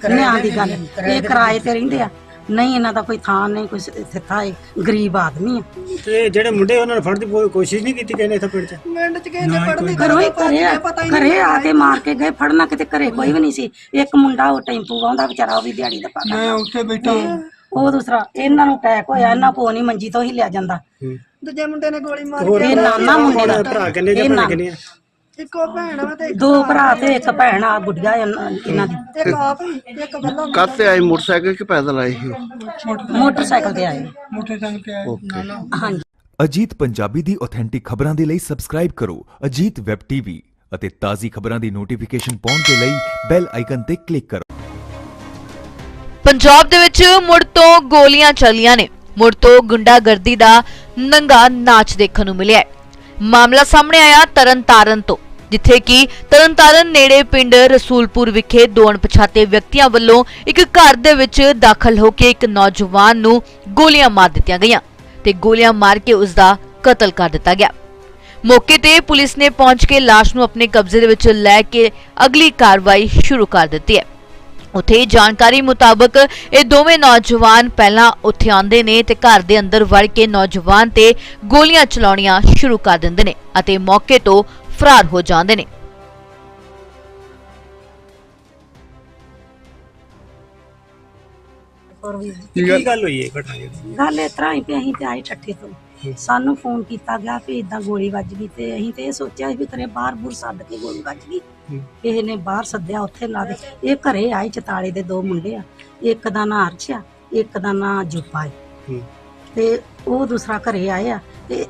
ਨਿਆਂ ਦੀ ਗੱਲ। ਇਹ ਕਿਰਾਏ ਤੇ ਰਹਿੰਦੇ ਆ। ਨਹੀਂ ਇਹਨਾਂ ਦਾ ਕੋਈ ਥਾਂ ਨਹੀਂ ਕੋਈ ਥਿੱਤਾ ਹੈ ਗਰੀਬ ਆਦਮੀ ਆ। ਤੇ ਜਿਹੜੇ ਮੁੰਡੇ ਉਹਨਾਂ ਨੇ ਫੜਨ ਦੀ ਕੋਈ ਕੋਸ਼ਿਸ਼ ਨਹੀਂ ਕੀਤੀ ਕਹਿੰਦੇ ਇੱਥੇ ਪਿੰਡ 'ਚ? ਮਿੰਟ ਚ ਕਹਿੰਦੇ ਪੜਦੇ ਘਰੋਂ ਹੀ ਘਰੇ ਆ- ਘਰੇ ਆ ਕੇ ਮਾਰ ਕੇ ਗਏ ਫੜਨਾ ਕਿਤੇ ਘਰੇ ਕੋਈ ਵੀ ਨਹੀਂ ਸੀ। ਇੱਕ ਮੁੰਡਾ ਉਹ ਟੈਂਪੂ ਵਾਉਂਦਾ ਵਿਚਾਰਾ ਉਹ ਵੀ ਦਿਹਾੜੀ ਦਾ ਪਾਉਂਦਾ ਮੈਂ ਉੱਥੇ ਬੈਠਾ ਉਹ ਦੂਸਰਾ ਇਹਨਾਂ ਨੂੰ ਅਟੈਕ ਹੋਇਆ ਇਹਨਾਂ ਕੋ ਨਹੀਂ ਮੰਜੀ ਤੋਂ ਹੀ ਲਿਆ ਜਾਂਦਾ। ਦੂਜੇ ਮੁੰਡੇ ਨੇ ਗੋਲੀ ਮਾਰੀ ਇਹ ਨਾਨਾ ਮੁੰਡੇ ਦਾ। ਭਰਾ ਕਿੰਨੇ ਜਾਂ ਭੈਣਾਂ ਨਾ- ਕਿੰਨੀਆਂ? ਇੱਕੋ ਭੈਣ ਵਾ ਤੇ ਇੱਕ- ਦੋ ਭਰਾ ਤੇ ਇੱਕ ਭੈਣ ਆ ਗੁੱਡੀਆ ਇਹਨਾਂ ਇਹਨਾਂ ਦੀ। ਇੱਕ ਆਪ ਹੀ, ਇੱਕ ਵੱਲੋਂ ਕਾਤੇ ਆਏ? ਮੋਟਰਸਾਈਕਲ ਕਿ ਪੈਦਲ ਆਏ ਸੀ ਮੋਟਰਸਾਈਕਲ ਤੇ ਆਏ। ਮੋਟਰਸਾਈਕਲ ਤੇ ਆਏ ਓਕੇ ਹਾਂਜੀ। ਅਜੀਤ ਪੰਜਾਬੀ ਦੀ ਆਥੈਂਟਿਕ ਖਬਰਾਂ ਦੇ ਲਈ ਸਬਸਕ੍ਰਾਈਬ ਕਰੋ ਅਜੀਤ ਵੈਬ ਟੀਵੀ ਅਤੇ ਤਾਜ਼ੀ ਖਬਰਾਂ ਦੀ ਨੋਟੀਫਿਕੇਸ਼ਨ ਪਾਉਣ ਦੇ ਲਈ ਬੈਲ ਆਈਕਨ ਤੇ ਕਲਿੱਕ ਕਰੋ। ਪੰਜਾਬ ਦੇ ਵਿੱਚ ਮੁੜ ਤੋਂ ਗੋਲੀਆਂ ਚੱਲੀਆਂ ਨੇ। ਮੁੜ ਤੋਂ ਗੁੰਡਾਗਰਦੀ ਦਾ ਨੰਗਾ ਨਾਚ ਦੇਖਣ ਨੂੰ ਮਿਲਿਆ ਹੈ। ਮਾਮਲਾ ਸਾਹਮਣੇ ਆਇਆ ਤਰਨਤਾਰਨ ਤੋਂ। ਜਿੱਥੇ ਕਿ ਤਰਨਤਾਰਨ ਨੇੜੇ ਪਿੰਡ ਰਸੂਲਪੁਰ ਵਿਖੇ ਦੋ ਅਣਪਛਾਤੇ ਵਿਅਕਤੀਆਂ ਵੱਲੋਂ ਇੱਕ ਘਰ ਦੇ ਵਿੱਚ ਦਾਖਲ ਹੋ ਕੇ ਇੱਕ ਨੌਜਵਾਨ ਨੂੰ ਗੋਲੀਆਂ ਮਾਰ ਦਿੱਤੀਆਂ ਗਈਆਂ ਤੇ ਗੋਲੀਆਂ ਮਾਰ ਕੇ ਉਸ ਦਾ ਕਤਲ ਕਰ ਦਿੱਤਾ ਗਿਆ। ਮੌਕੇ ਤੇ ਪੁਲਿਸ ਨੇ ਪਹੁੰਚ ਕੇ ਲਾਸ਼ ਨੂੰ ਆਪਣੇ ਕਬਜ਼ੇ ਦੇ ਵਿੱਚ ਲੈ ਕੇ ਅਗਲੀ ਕਾਰਵਾਈ ਸ਼ੁਰੂ ਕਰ ਦਿੱਤੀ ਹੈ। ਉੱਥੇ ਜਾਣਕਾਰੀ ਮੁਤਾਬਕ ਇਹ ਦੋਵੇਂ ਨੌਜਵਾਨ ਪਹਿਲਾਂ ਉੱਥੇ ਆਉਂਦੇ ਨੇ ਤੇ ਘਰ ਦੇ ਅੰਦਰ ਵੜ ਕੇ ਨੌਜਵਾਨ ਤੇ ਗੋਲੀਆਂ ਚਲਾਉਣੀਆਂ ਸ਼ੁਰੂ ਕਰ ਦਿੰਦੇ ਨੇ ਅਤੇ ਮੌਕੇ ਤੋਂ ਫਰਾਰ ਹੋ ਜਾਂਦੇ ਨੇ। ਕੀ ਗੱਲ? ਹੋਈ ਹੈ? ਘਟਨਾ ਦੀ ਗੱਲ ਇਸ ਤਰ੍ਹਾਂ ਹੀ ਵੀ ਅਸੀਂ ਤੇ ਆਏ ਠੱਠੇ ਤੋਂ। ਸਾਨੂੰ ਫੋਨ ਕੀਤਾ ਗਿਆ ਵੀ ਇਦਾਂ ਗੋਲੀ ਵੱਜ ਗਈ ਤੇ ਅਸੀਂ ਤੇ ਇਹ ਸੋਚਿਆ ਵੀ ਕਰੇ ਬਾਹਰ ਬੁਰ ਸੱਦ ਕੇ ਗੋਲੀ ਵੱਜ ਗਈ। ਕਿਸੇ ਨੇ ਬਾਹਰ ਸੱਦਿਆ ਉੱਥੇ ਲਾ ਦੇ ਇਹ ਘਰੇ ਆਏ ਚਤਾਲੇ ਦੇ ਦੋ ਮੁੰਡੇ ਆ। ਇੱਕ ਦਾ ਨਾਂ ਅਰਸ਼ ਆ ਇੱਕ ਦਾ ਨਾਂ ਜੁਪਾ ਹੈ। ਤੇ ਉਹ ਦੂਸਰਾ ਘਰੇ ਆਏ ਆ ਤੇ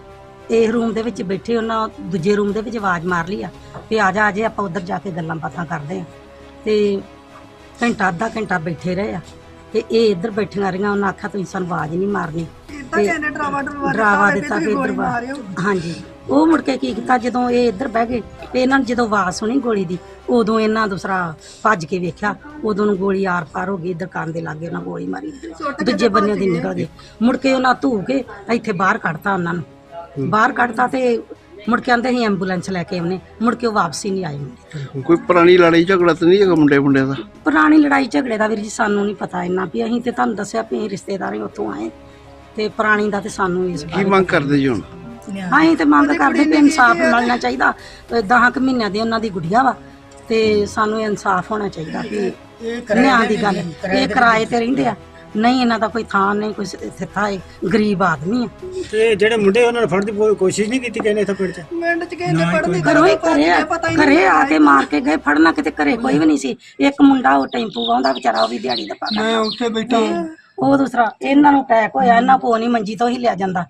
ਇਹ ਰੂਮ ਦੇ ਵਿੱਚ ਬੈਠੇ ਉਹਨਾਂ ਦੂਜੇ ਰੂਮ ਦੇ ਵਿੱਚ ਆਵਾਜ਼ ਮਾਰ ਲਈ ਆ ਵੀ ਆ ਜਾ ਆ ਜੇ ਆਪਾਂ ਉਧਰ ਜਾ ਕੇ ਗੱਲਾਂ ਬਾਤਾਂ ਕਰਦੇ ਆ। ਤੇ ਘੰਟਾ ਅੱਧਾ ਘੰਟਾ ਬੈਠੇ ਰਹੇ ਆ। ਤੇ ਇਹ ਇੱਧਰ ਬੈਠੀਆਂ ਰਹੀਆਂ ਉਹਨਾਂ ਆਖਿਆ ਤੁਸੀਂ ਸਾਨੂੰ ਆਵਾਜ਼ ਨਹੀਂ ਮਾਰਨੀ। ਕਹਿੰਦੇ ਡਰਾਵਾ ਡਰਵਾ ਡਰਾਵਾ ਦਿੱਤਾ ਕਿ ਇੱਧਰ ਵਾ- ਹਾਂਜੀ। ਉਹ ਮੁੜ ਕੇ ਕੀ ਕੀਤਾ ਜਦੋਂ ਇਹ ਇੱਧਰ ਬਹਿ ਗਏ ਤੇ ਇਹਨਾਂ ਨੇ ਜਦੋਂ ਆਵਾਜ਼ ਸੁਣੀ ਗੋਲੀ ਦੀ ਉਦੋਂ ਇਹਨਾਂ ਦੂਸਰਾ ਭੱਜ ਕੇ ਵੇਖਿਆ ਉਦੋਂ ਨੂੰ ਗੋਲੀ ਆਰ ਪਾਰ ਹੋ ਗਈ ਦੁਕਾਨ ਦੇ ਲਾਗੇ ਉਹਨਾਂ ਗੋਲੀ ਮਾਰੀ। ਦੂਜੇ ਬੰਨੇ ਦੀ ਨਿਕਲ ਗਈ। ਮੁੜ ਕੇ ਉਹਨਾਂ ਧੂ ਕੇ ਇੱਥੇ ਬਾਹਰ ਕੱਢਤਾ ਉਹਨਾਂ ਨੂੰ। ਬਾਹਰ ਕੱਢਤਾ ਤੇ ਮੁੜ ਕੇ ਆਂਦੇ ਸੀ ਐਂਬੂਲੈਂਸ ਲੈ ਕੇ ਆਉਨੇ ਮੁੜ ਕੇ ਉਹ ਵਾਪਸ ਹੀ ਨਹੀਂ ਆਏ ਮੁੰਡੇ ਕੋਈ ਪੁਰਾਣੀ ਲੜਾਈ ਝਗੜਾ ਤਾਂ ਨਹੀਂ ਹੈਗਾ ਮੁੰਡੇ ਮੁੰਡੇ ਦਾ? ਪੁਰਾਣੀ ਲੜਾਈ ਝਗੜੇ ਦਾ ਵੀਰ ਜੀ ਸਾਨੂੰ ਨਹੀਂ ਪਤਾ ਇੰਨਾ ਵੀ। ਅਸੀਂ ਤੇ ਤੁਹਾਨੂੰ ਦੱਸਿਆ ਵੀ ਅਸੀਂ ਰਿਸ਼ਤੇਦਾਰ ਹੀ ਉੱਥੋਂ ਆਏ। ਤੇ ਪੁਰਾਣੀ ਦਾ ਤੇ ਸਾਨੂੰ ਇਸ ਕੀ ਬਾਰੇ ਮੰਗ ਕਰਦੇ ਜੀ ਹੁਣ? ਅਸੀਂ ਤੇ ਮੰਗ ਕਰਦੇ ਕਿ ਇਨਸਾਫ ਮਿਲਣਾ ਚਾਹੀਦਾ। 10 ਕੁ ਮਹੀਨਿਆਂ ਦੀ ਉਹਨਾਂ ਦੀ ਗੁੱਡੀਆ ਵਾ। ਤੇ ਸਾਨੂੰ ਇਨਸਾਫ ਹੋਣਾ ਚਾਹੀਦਾ ਕਿ ਨਿਆਂ ਦੀ ਗੱਲ। ਇਹ ਕਿਰਾਏ ਤੇ ਰਹਿੰਦੇ ਆ। ਨਹੀਂ ਇਹਨਾਂ ਦਾ ਕੋਈ ਥਾਂ ਨਹੀਂ ਕੋਈ ਥਿੱਤਾ ਹੈ ਗਰੀਬ ਆਦਮੀ ਆ। ਤੇ ਜਿਹੜੇ ਮੁੰਡੇ ਉਹਨਾਂ ਨੇ ਫੜਨ ਦੀ ਕੋਈ ਕੋਸ਼ਿਸ਼ ਨਹੀਂ ਕੀਤੀ ਕਹਿੰਦੇ ਇੱਥੇ ਪਿੰਡ 'ਚ? ਮਿੰਟ ਚ ਕਹਿੰਦੇ ਪੜਦੇ ਘਰੋਂ ਹੀ ਘਰੇ ਆ ਘਰੇ ਆ ਕੇ ਮਾਰ ਕੇ ਗਏ ਫੜਨਾ ਕਿਤੇ ਘਰੇ ਕੋਈ ਵੀ ਨਹੀਂ ਸੀ। ਇੱਕ ਮੁੰਡਾ ਉਹ ਟੈਂਪੂ ਵਾਉਂਦਾ ਵਿਚਾਰਾ ਉਹ ਵੀ ਦਿਹਾੜੀ ਦਾ ਪਾਉਂਦਾ ਮੈਂ ਉੱਥੇ ਬੈਠਾ ਉਹ ਦੂਸਰਾ ਇਹਨਾਂ ਨੂੰ ਅਟੈਕ ਹੋਇਆ ਇਹਨਾਂ ਕੋ ਨਹੀਂ ਮੰਜੀ ਤੋਂ ਹੀ ਲਿਆ ਜਾਂਦਾ।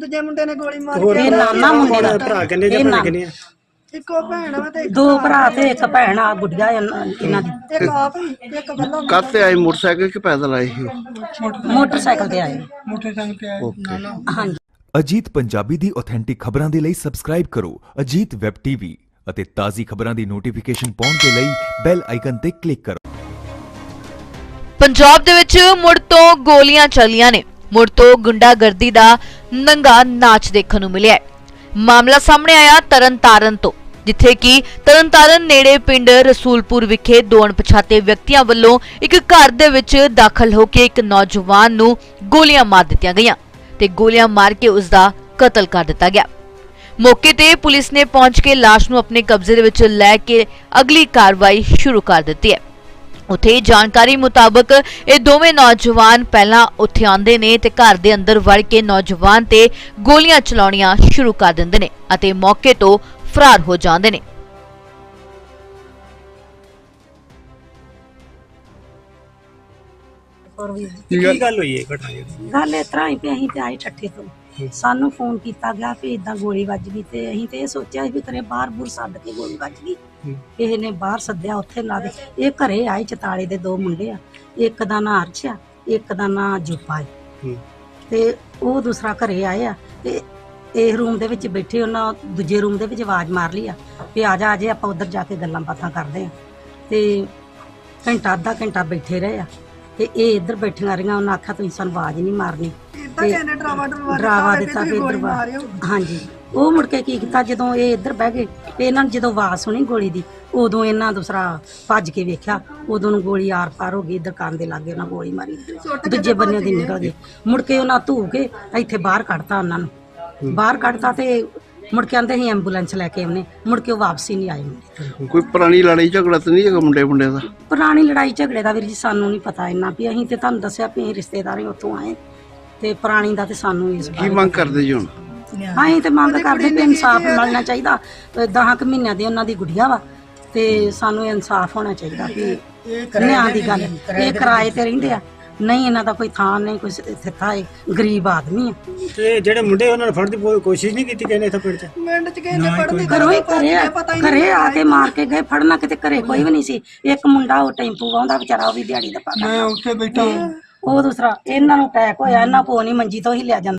ਦੂਜੇ ਮੁੰਡੇ ਨੇ ਗੋਲੀ ਮਾਰੀ ਹੋਰ ਇਹ ਨਾਨਾ ਮੁੰਡੇ। ਦਾ ਭਰਾ ਕਿੰਨੇ ਜਾਂ ਇਹ ਭੈਣਾਂ ਨਾ- ਕਿੰਨੀਆਂ? ਇੱਕੋ ਭੈਣ ਵਾ ਤੇ ਇੱਕ- ਦੋ ਭਰਾ ਤੇ ਇੱਕ ਭੈਣ ਆ ਗੁੱਡੀਆ ਇਹਨਾਂ ਇਹਨਾਂ ਦੀ। ਇੱਕ ਆਪ ਹੀ, ਇੱਕ ਵੱਲੋਂ ਕਾਤੇ ਆਏ? ਮੋਟਰਸਾਈਕਲ ਕਿ ਪੈਦਲ ਆਏ ਸੀ? ਮੋਟਰਸਾਈਕਲ ਤੇ ਆਏ। ਮੋਟਰਸਾਈਕਲ ਤੇ ਆਏ। ਓਕੇ। ਹਾਂਜੀ। ਅਜੀਤ ਪੰਜਾਬੀ ਦੀ ਆਥੈਂਟਿਕ ਖਬਰਾਂ ਦੇ ਲਈ ਸਬਸਕ੍ਰਾਈਬ ਕਰੋ। ਅਜੀਤ ਵੈਬ ਟੀਵੀ ਅਤੇ ਤਾਜ਼ੀ ਖਬਰਾਂ ਦੀ ਨੋਟੀਫਿਕੇਸ਼ਨ ਪਾਉਣ ਦੇ ਲਈ ਬੈਲ ਆਈਕਨ ਤੇ ਕਲਿੱਕ ਕਰੋ। ਪੰਜਾਬ ਦੇ ਵਿੱਚ ਮੁੜ ਤੋਂ ਗੋਲੀਆਂ ਚੱਲੀਆਂ ਨੇ। ਮੁੜ ਤੋਂ ਗੁੰਡਾਗਰਦੀ ਦਾ ਨੰਗਾ ਨਾਚ ਦੇਖਣ ਨੂੰ ਮਿਲਿਆ ਹੈ। ਮਾਮਲਾ ਸਾਹਮਣੇ ਆਇਆ ਤਰਨਤਾਰਨ ਤੋਂ, ਜਿੱਥੇ ਕਿ ਤਰਨਤਾਰਨ ਨੇੜੇ ਪਿੰਡ ਰਸੂਲਪੁਰ ਵਿਖੇ ਦੋ ਅਣਪਛਾਤੇ ਵਿਅਕਤੀਆਂ ਵੱਲੋਂ ਇੱਕ ਘਰ ਦੇ ਵਿੱਚ ਦਾਖਲ ਹੋ ਕੇ ਇੱਕ ਨੌਜਵਾਨ ਨੂੰ ਗੋਲੀਆਂ ਮਾਰ ਦਿੱਤੀਆਂ ਗਈਆਂ ਤੇ ਗੋਲੀਆਂ ਮਾਰ ਕੇ ਉਸ ਦਾ ਕਤਲ ਕਰ ਦਿੱਤਾ ਗਿਆ। ਮੌਕੇ ਤੇ ਪੁਲਿਸ ਨੇ ਪਹੁੰਚ ਕੇ ਲਾਸ਼ ਨੂੰ ਆਪਣੇ ਕਬਜ਼ੇ ਦੇ ਵਿੱਚ ਲੈ ਕੇ ਅਗਲੀ ਕਾਰਵਾਈ ਸ਼ੁਰੂ ਕਰ ਦਿੱਤੀ ਹੈ। ਉਥੇ ਜਾਣਕਾਰੀ ਮੁਤਾਬਕ ਇਹ ਦੋਵੇਂ ਨੌਜਵਾਨ ਪਹਿਲਾਂ ਉੱਥੇ ਆਉਂਦੇ ਨੇ ਤੇ ਘਰ ਦੇ ਅੰਦਰ ਵੜ ਕੇ ਨੌਜਵਾਨ ਤੇ ਗੋਲੀਆਂ ਚਲਾਉਣੀਆਂ ਸ਼ੁਰੂ ਕਰ ਦਿੰਦੇ ਨੇ ਅਤੇ ਮੌਕੇ ਤੋਂ ਫਰਾਰ ਹੋ ਜਾਂਦੇ ਨੇ। ਕੀ ਗੱਲ ਹੋਈ ਹੈ ਘਟਨਾ ਗੱਲ ਇਸ ਤਰ੍ਹਾਂ ਹੀ ਵੀ ਅਸੀਂ ਤੇ ਆਏ ਠੱਠੇ ਤੋਂ। ਸਾਨੂੰ ਫੋਨ ਕੀਤਾ ਗਿਆ ਕਿ ਇਦਾਂ ਗੋਲੀ ਵੱਜ ਗਈ ਤੇ ਅਸੀਂ ਤੇ ਇਹ ਸੋਚਿਆ ਵੀ ਕਰੇ ਬਾਹਰ ਬੁਰ ਸੱਦ ਕੇ ਗੋਲੀ ਵੱਜ ਗਈ। ਕਿਸੇ ਨੇ ਬਾਹਰ ਸੱਦਿਆ ਉੱਥੇ ਲਾ ਦੇ ਇਹ ਘਰੇ ਆਏ ਚਤਾਲੇ ਦੇ ਦੋ ਮੁੰਡੇ ਆ ਇੱਕ ਦਾ ਨਾਂ ਅਰਸ਼ ਆ ਇੱਕ ਦਾ ਨਾਂ ਜੁਪਾ ਹੂੰ। ਤੇ ਉਹ ਦੂਸਰਾ ਘਰੇ ਆਏ ਆ ਤੇ ਇਹ ਰੂਮ ਦੇ ਵਿੱਚ ਬੈਠੇ ਉਹਨਾਂ ਦੂਜੇ ਰੂਮ ਦੇ ਵਿੱਚ ਆਵਾਜ਼ ਮਾਰ ਲਈ ਆ ਵੀ ਆ ਜਾ ਆ ਜੇ ਆਪਾਂ ਉਧਰ ਜਾ ਕੇ ਗੱਲਾਂ ਬਾਤਾਂ ਕਰਦੇ ਆ। ਤੇ ਘੰਟਾ ਅੱਧਾ ਘੰਟਾ ਬੈਠੇ ਰਹੇ ਆ। ਤੇ ਇਹ ਇੱਧਰ ਬੈਠੀਆਂ ਰਹੀਆਂ ਉਹਨਾਂ ਆਖਿਆ ਤੁਸੀਂ ਸਾਨੂੰ ਆਵਾਜ਼ ਨਹੀਂ ਮਾਰਨੀ। ਕਹਿੰਦੇ ਡਰਾਵਾ ਦਿੱਤਾ ਵੀ ਇੱਧਰ ਵਾ- ਹਾਂਜੀ। ਉਹ ਮੁੜ ਕੇ ਕੀ ਕੀਤਾ ਜਦੋਂ ਇਹ ਇੱਧਰ ਬਹਿ ਗਏ ਤੇ ਇਹਨਾਂ ਨੇ ਜਦੋਂ ਆਵਾਜ਼ ਸੁਣੀ ਗੋਲੀ ਦੀ ਉਦੋਂ ਇਹਨਾਂ ਦੂਸਰਾ ਭੱਜ ਕੇ ਵੇਖਿਆ ਉਦੋਂ ਨੂੰ ਗੋਲੀ ਆਰ ਪਾਰ ਹੋ ਗਈ ਦੁਕਾਨ ਦੇ ਲਾਗੇ ਉਹਨਾਂ ਗੋਲੀ ਮਾਰੀ। ਦੂਜੇ ਬੰਨੇ ਦੀ ਨਿਕਲ ਗਈ। ਮੁੜ ਕੇ ਉਹਨਾਂ ਧੂ ਕੇ ਇੱਥੇ ਬਾਹਰ ਕੱਢਤਾ ਉਹਨਾਂ ਨੂੰ। ਬਾਹਰ ਕੱਢਤਾ ਤੇ ਮੁੜ ਕੇ ਆਂਦੇ ਸੀ ਐਂਬੂਲੈਂਸ ਲੈ ਕੇ ਆਉਨੇ ਮੁੜ ਕੇ ਉਹ ਵਾਪਸ ਹੀ ਨਹੀਂ ਆਏ ਮੁੰਡੇ ਕੋਈ ਪੁਰਾਣੀ ਲੜਾਈ ਝਗੜਾ ਤਾਂ ਨਹੀਂ ਹੈਗਾ ਮੁੰਡੇ ਮੁੰਡੇ ਦਾ? ਪੁਰਾਣੀ ਲੜਾਈ ਝਗੜੇ ਦਾ ਵੀਰ ਜੀ ਸਾਨੂੰ ਨਹੀਂ ਪਤਾ ਇੰਨਾ ਵੀ। ਅਸੀਂ ਤੇ ਤੁਹਾਨੂੰ ਦੱਸਿਆ ਵੀ ਅਸੀਂ ਰਿਸ਼ਤੇਦਾਰੀ ਉੱਥੋਂ ਆਏ। ਤੇ ਪੁਰਾਣੀ ਦਾ ਤੇ ਸਾਨੂੰ ਇਸ ਕੀ ਬਾਰੇ ਮੰਗ ਕਰਦੇ ਜੀ ਹੁਣ? ਅਸੀਂ ਤੇ ਮੰਗ ਕਰਦੇ ਵੀ ਇਨਸਾਫ ਮਿਲਣਾ ਚਾਹੀਦਾ। 10 ਕੁ ਮਹੀਨਿਆਂ ਦੀ ਉਹਨਾਂ ਦੀ ਗੁੜੀਆ ਵਾ। ਤੇ ਸਾਨੂੰ ਇਨਸਾਫ ਹੋਣਾ ਚਾਹੀਦਾ ਵੀ ਨਿਆਂ ਦੀ ਗੱਲ। ਇਹ ਕਿਰਾਏ ਤੇ ਰਹਿੰਦੇ ਆ। ਨਹੀਂ ਇਹਨਾਂ ਦਾ ਕੋਈ ਥਾਂ ਨਹੀਂ ਕੋਈ ਥਿੱਤਾ ਹੈ ਗਰੀਬ ਆਦਮੀ ਆ। ਤੇ ਜਿਹੜੇ ਮੁੰਡੇ ਉਹਨਾਂ ਨੇ ਫੜਨ ਦੀ ਕੋਈ ਕੋਸ਼ਿਸ਼ ਨਹੀਂ ਕੀਤੀ ਕਿਸੇ ਨੇ ਇੱਥੇ ਪਿੰਡ 'ਚ? ਮਿੰਟ ਚ ਕਿਸੇ ਨੇ ਪੜ੍ਹਦੀ ਘਰੋਂ ਹੀ ਘਰੇ ਘਰੇ ਆ ਕੇ ਮਾਰ ਕੇ ਗਏ ਫੜਨਾ ਕਿਤੇ ਘਰੇ ਕੋਈ ਵੀ ਨਹੀਂ ਸੀ। ਇੱਕ ਮੁੰਡਾ ਉਹ ਟੈਂਪੂ ਆਉਂਦਾ ਵਿਚਾਰਾ ਉਹ ਵੀ ਦਿਹਾੜੀ ਦਾ ਪਾ ਮੈਂ ਉੱਥੇ ਬੈਠਾ। ਉਹ ਦੂਸਰਾ ਇਹਨਾਂ ਨੂੰ ਅਟੈਕ ਹੋਇਆ ਇਹਨਾਂ ਕੋ ਨਹੀਂ ਮੰਜੀ ਤੋਂ ਹੀ ਲਿਆ ਜਾਂਦਾ।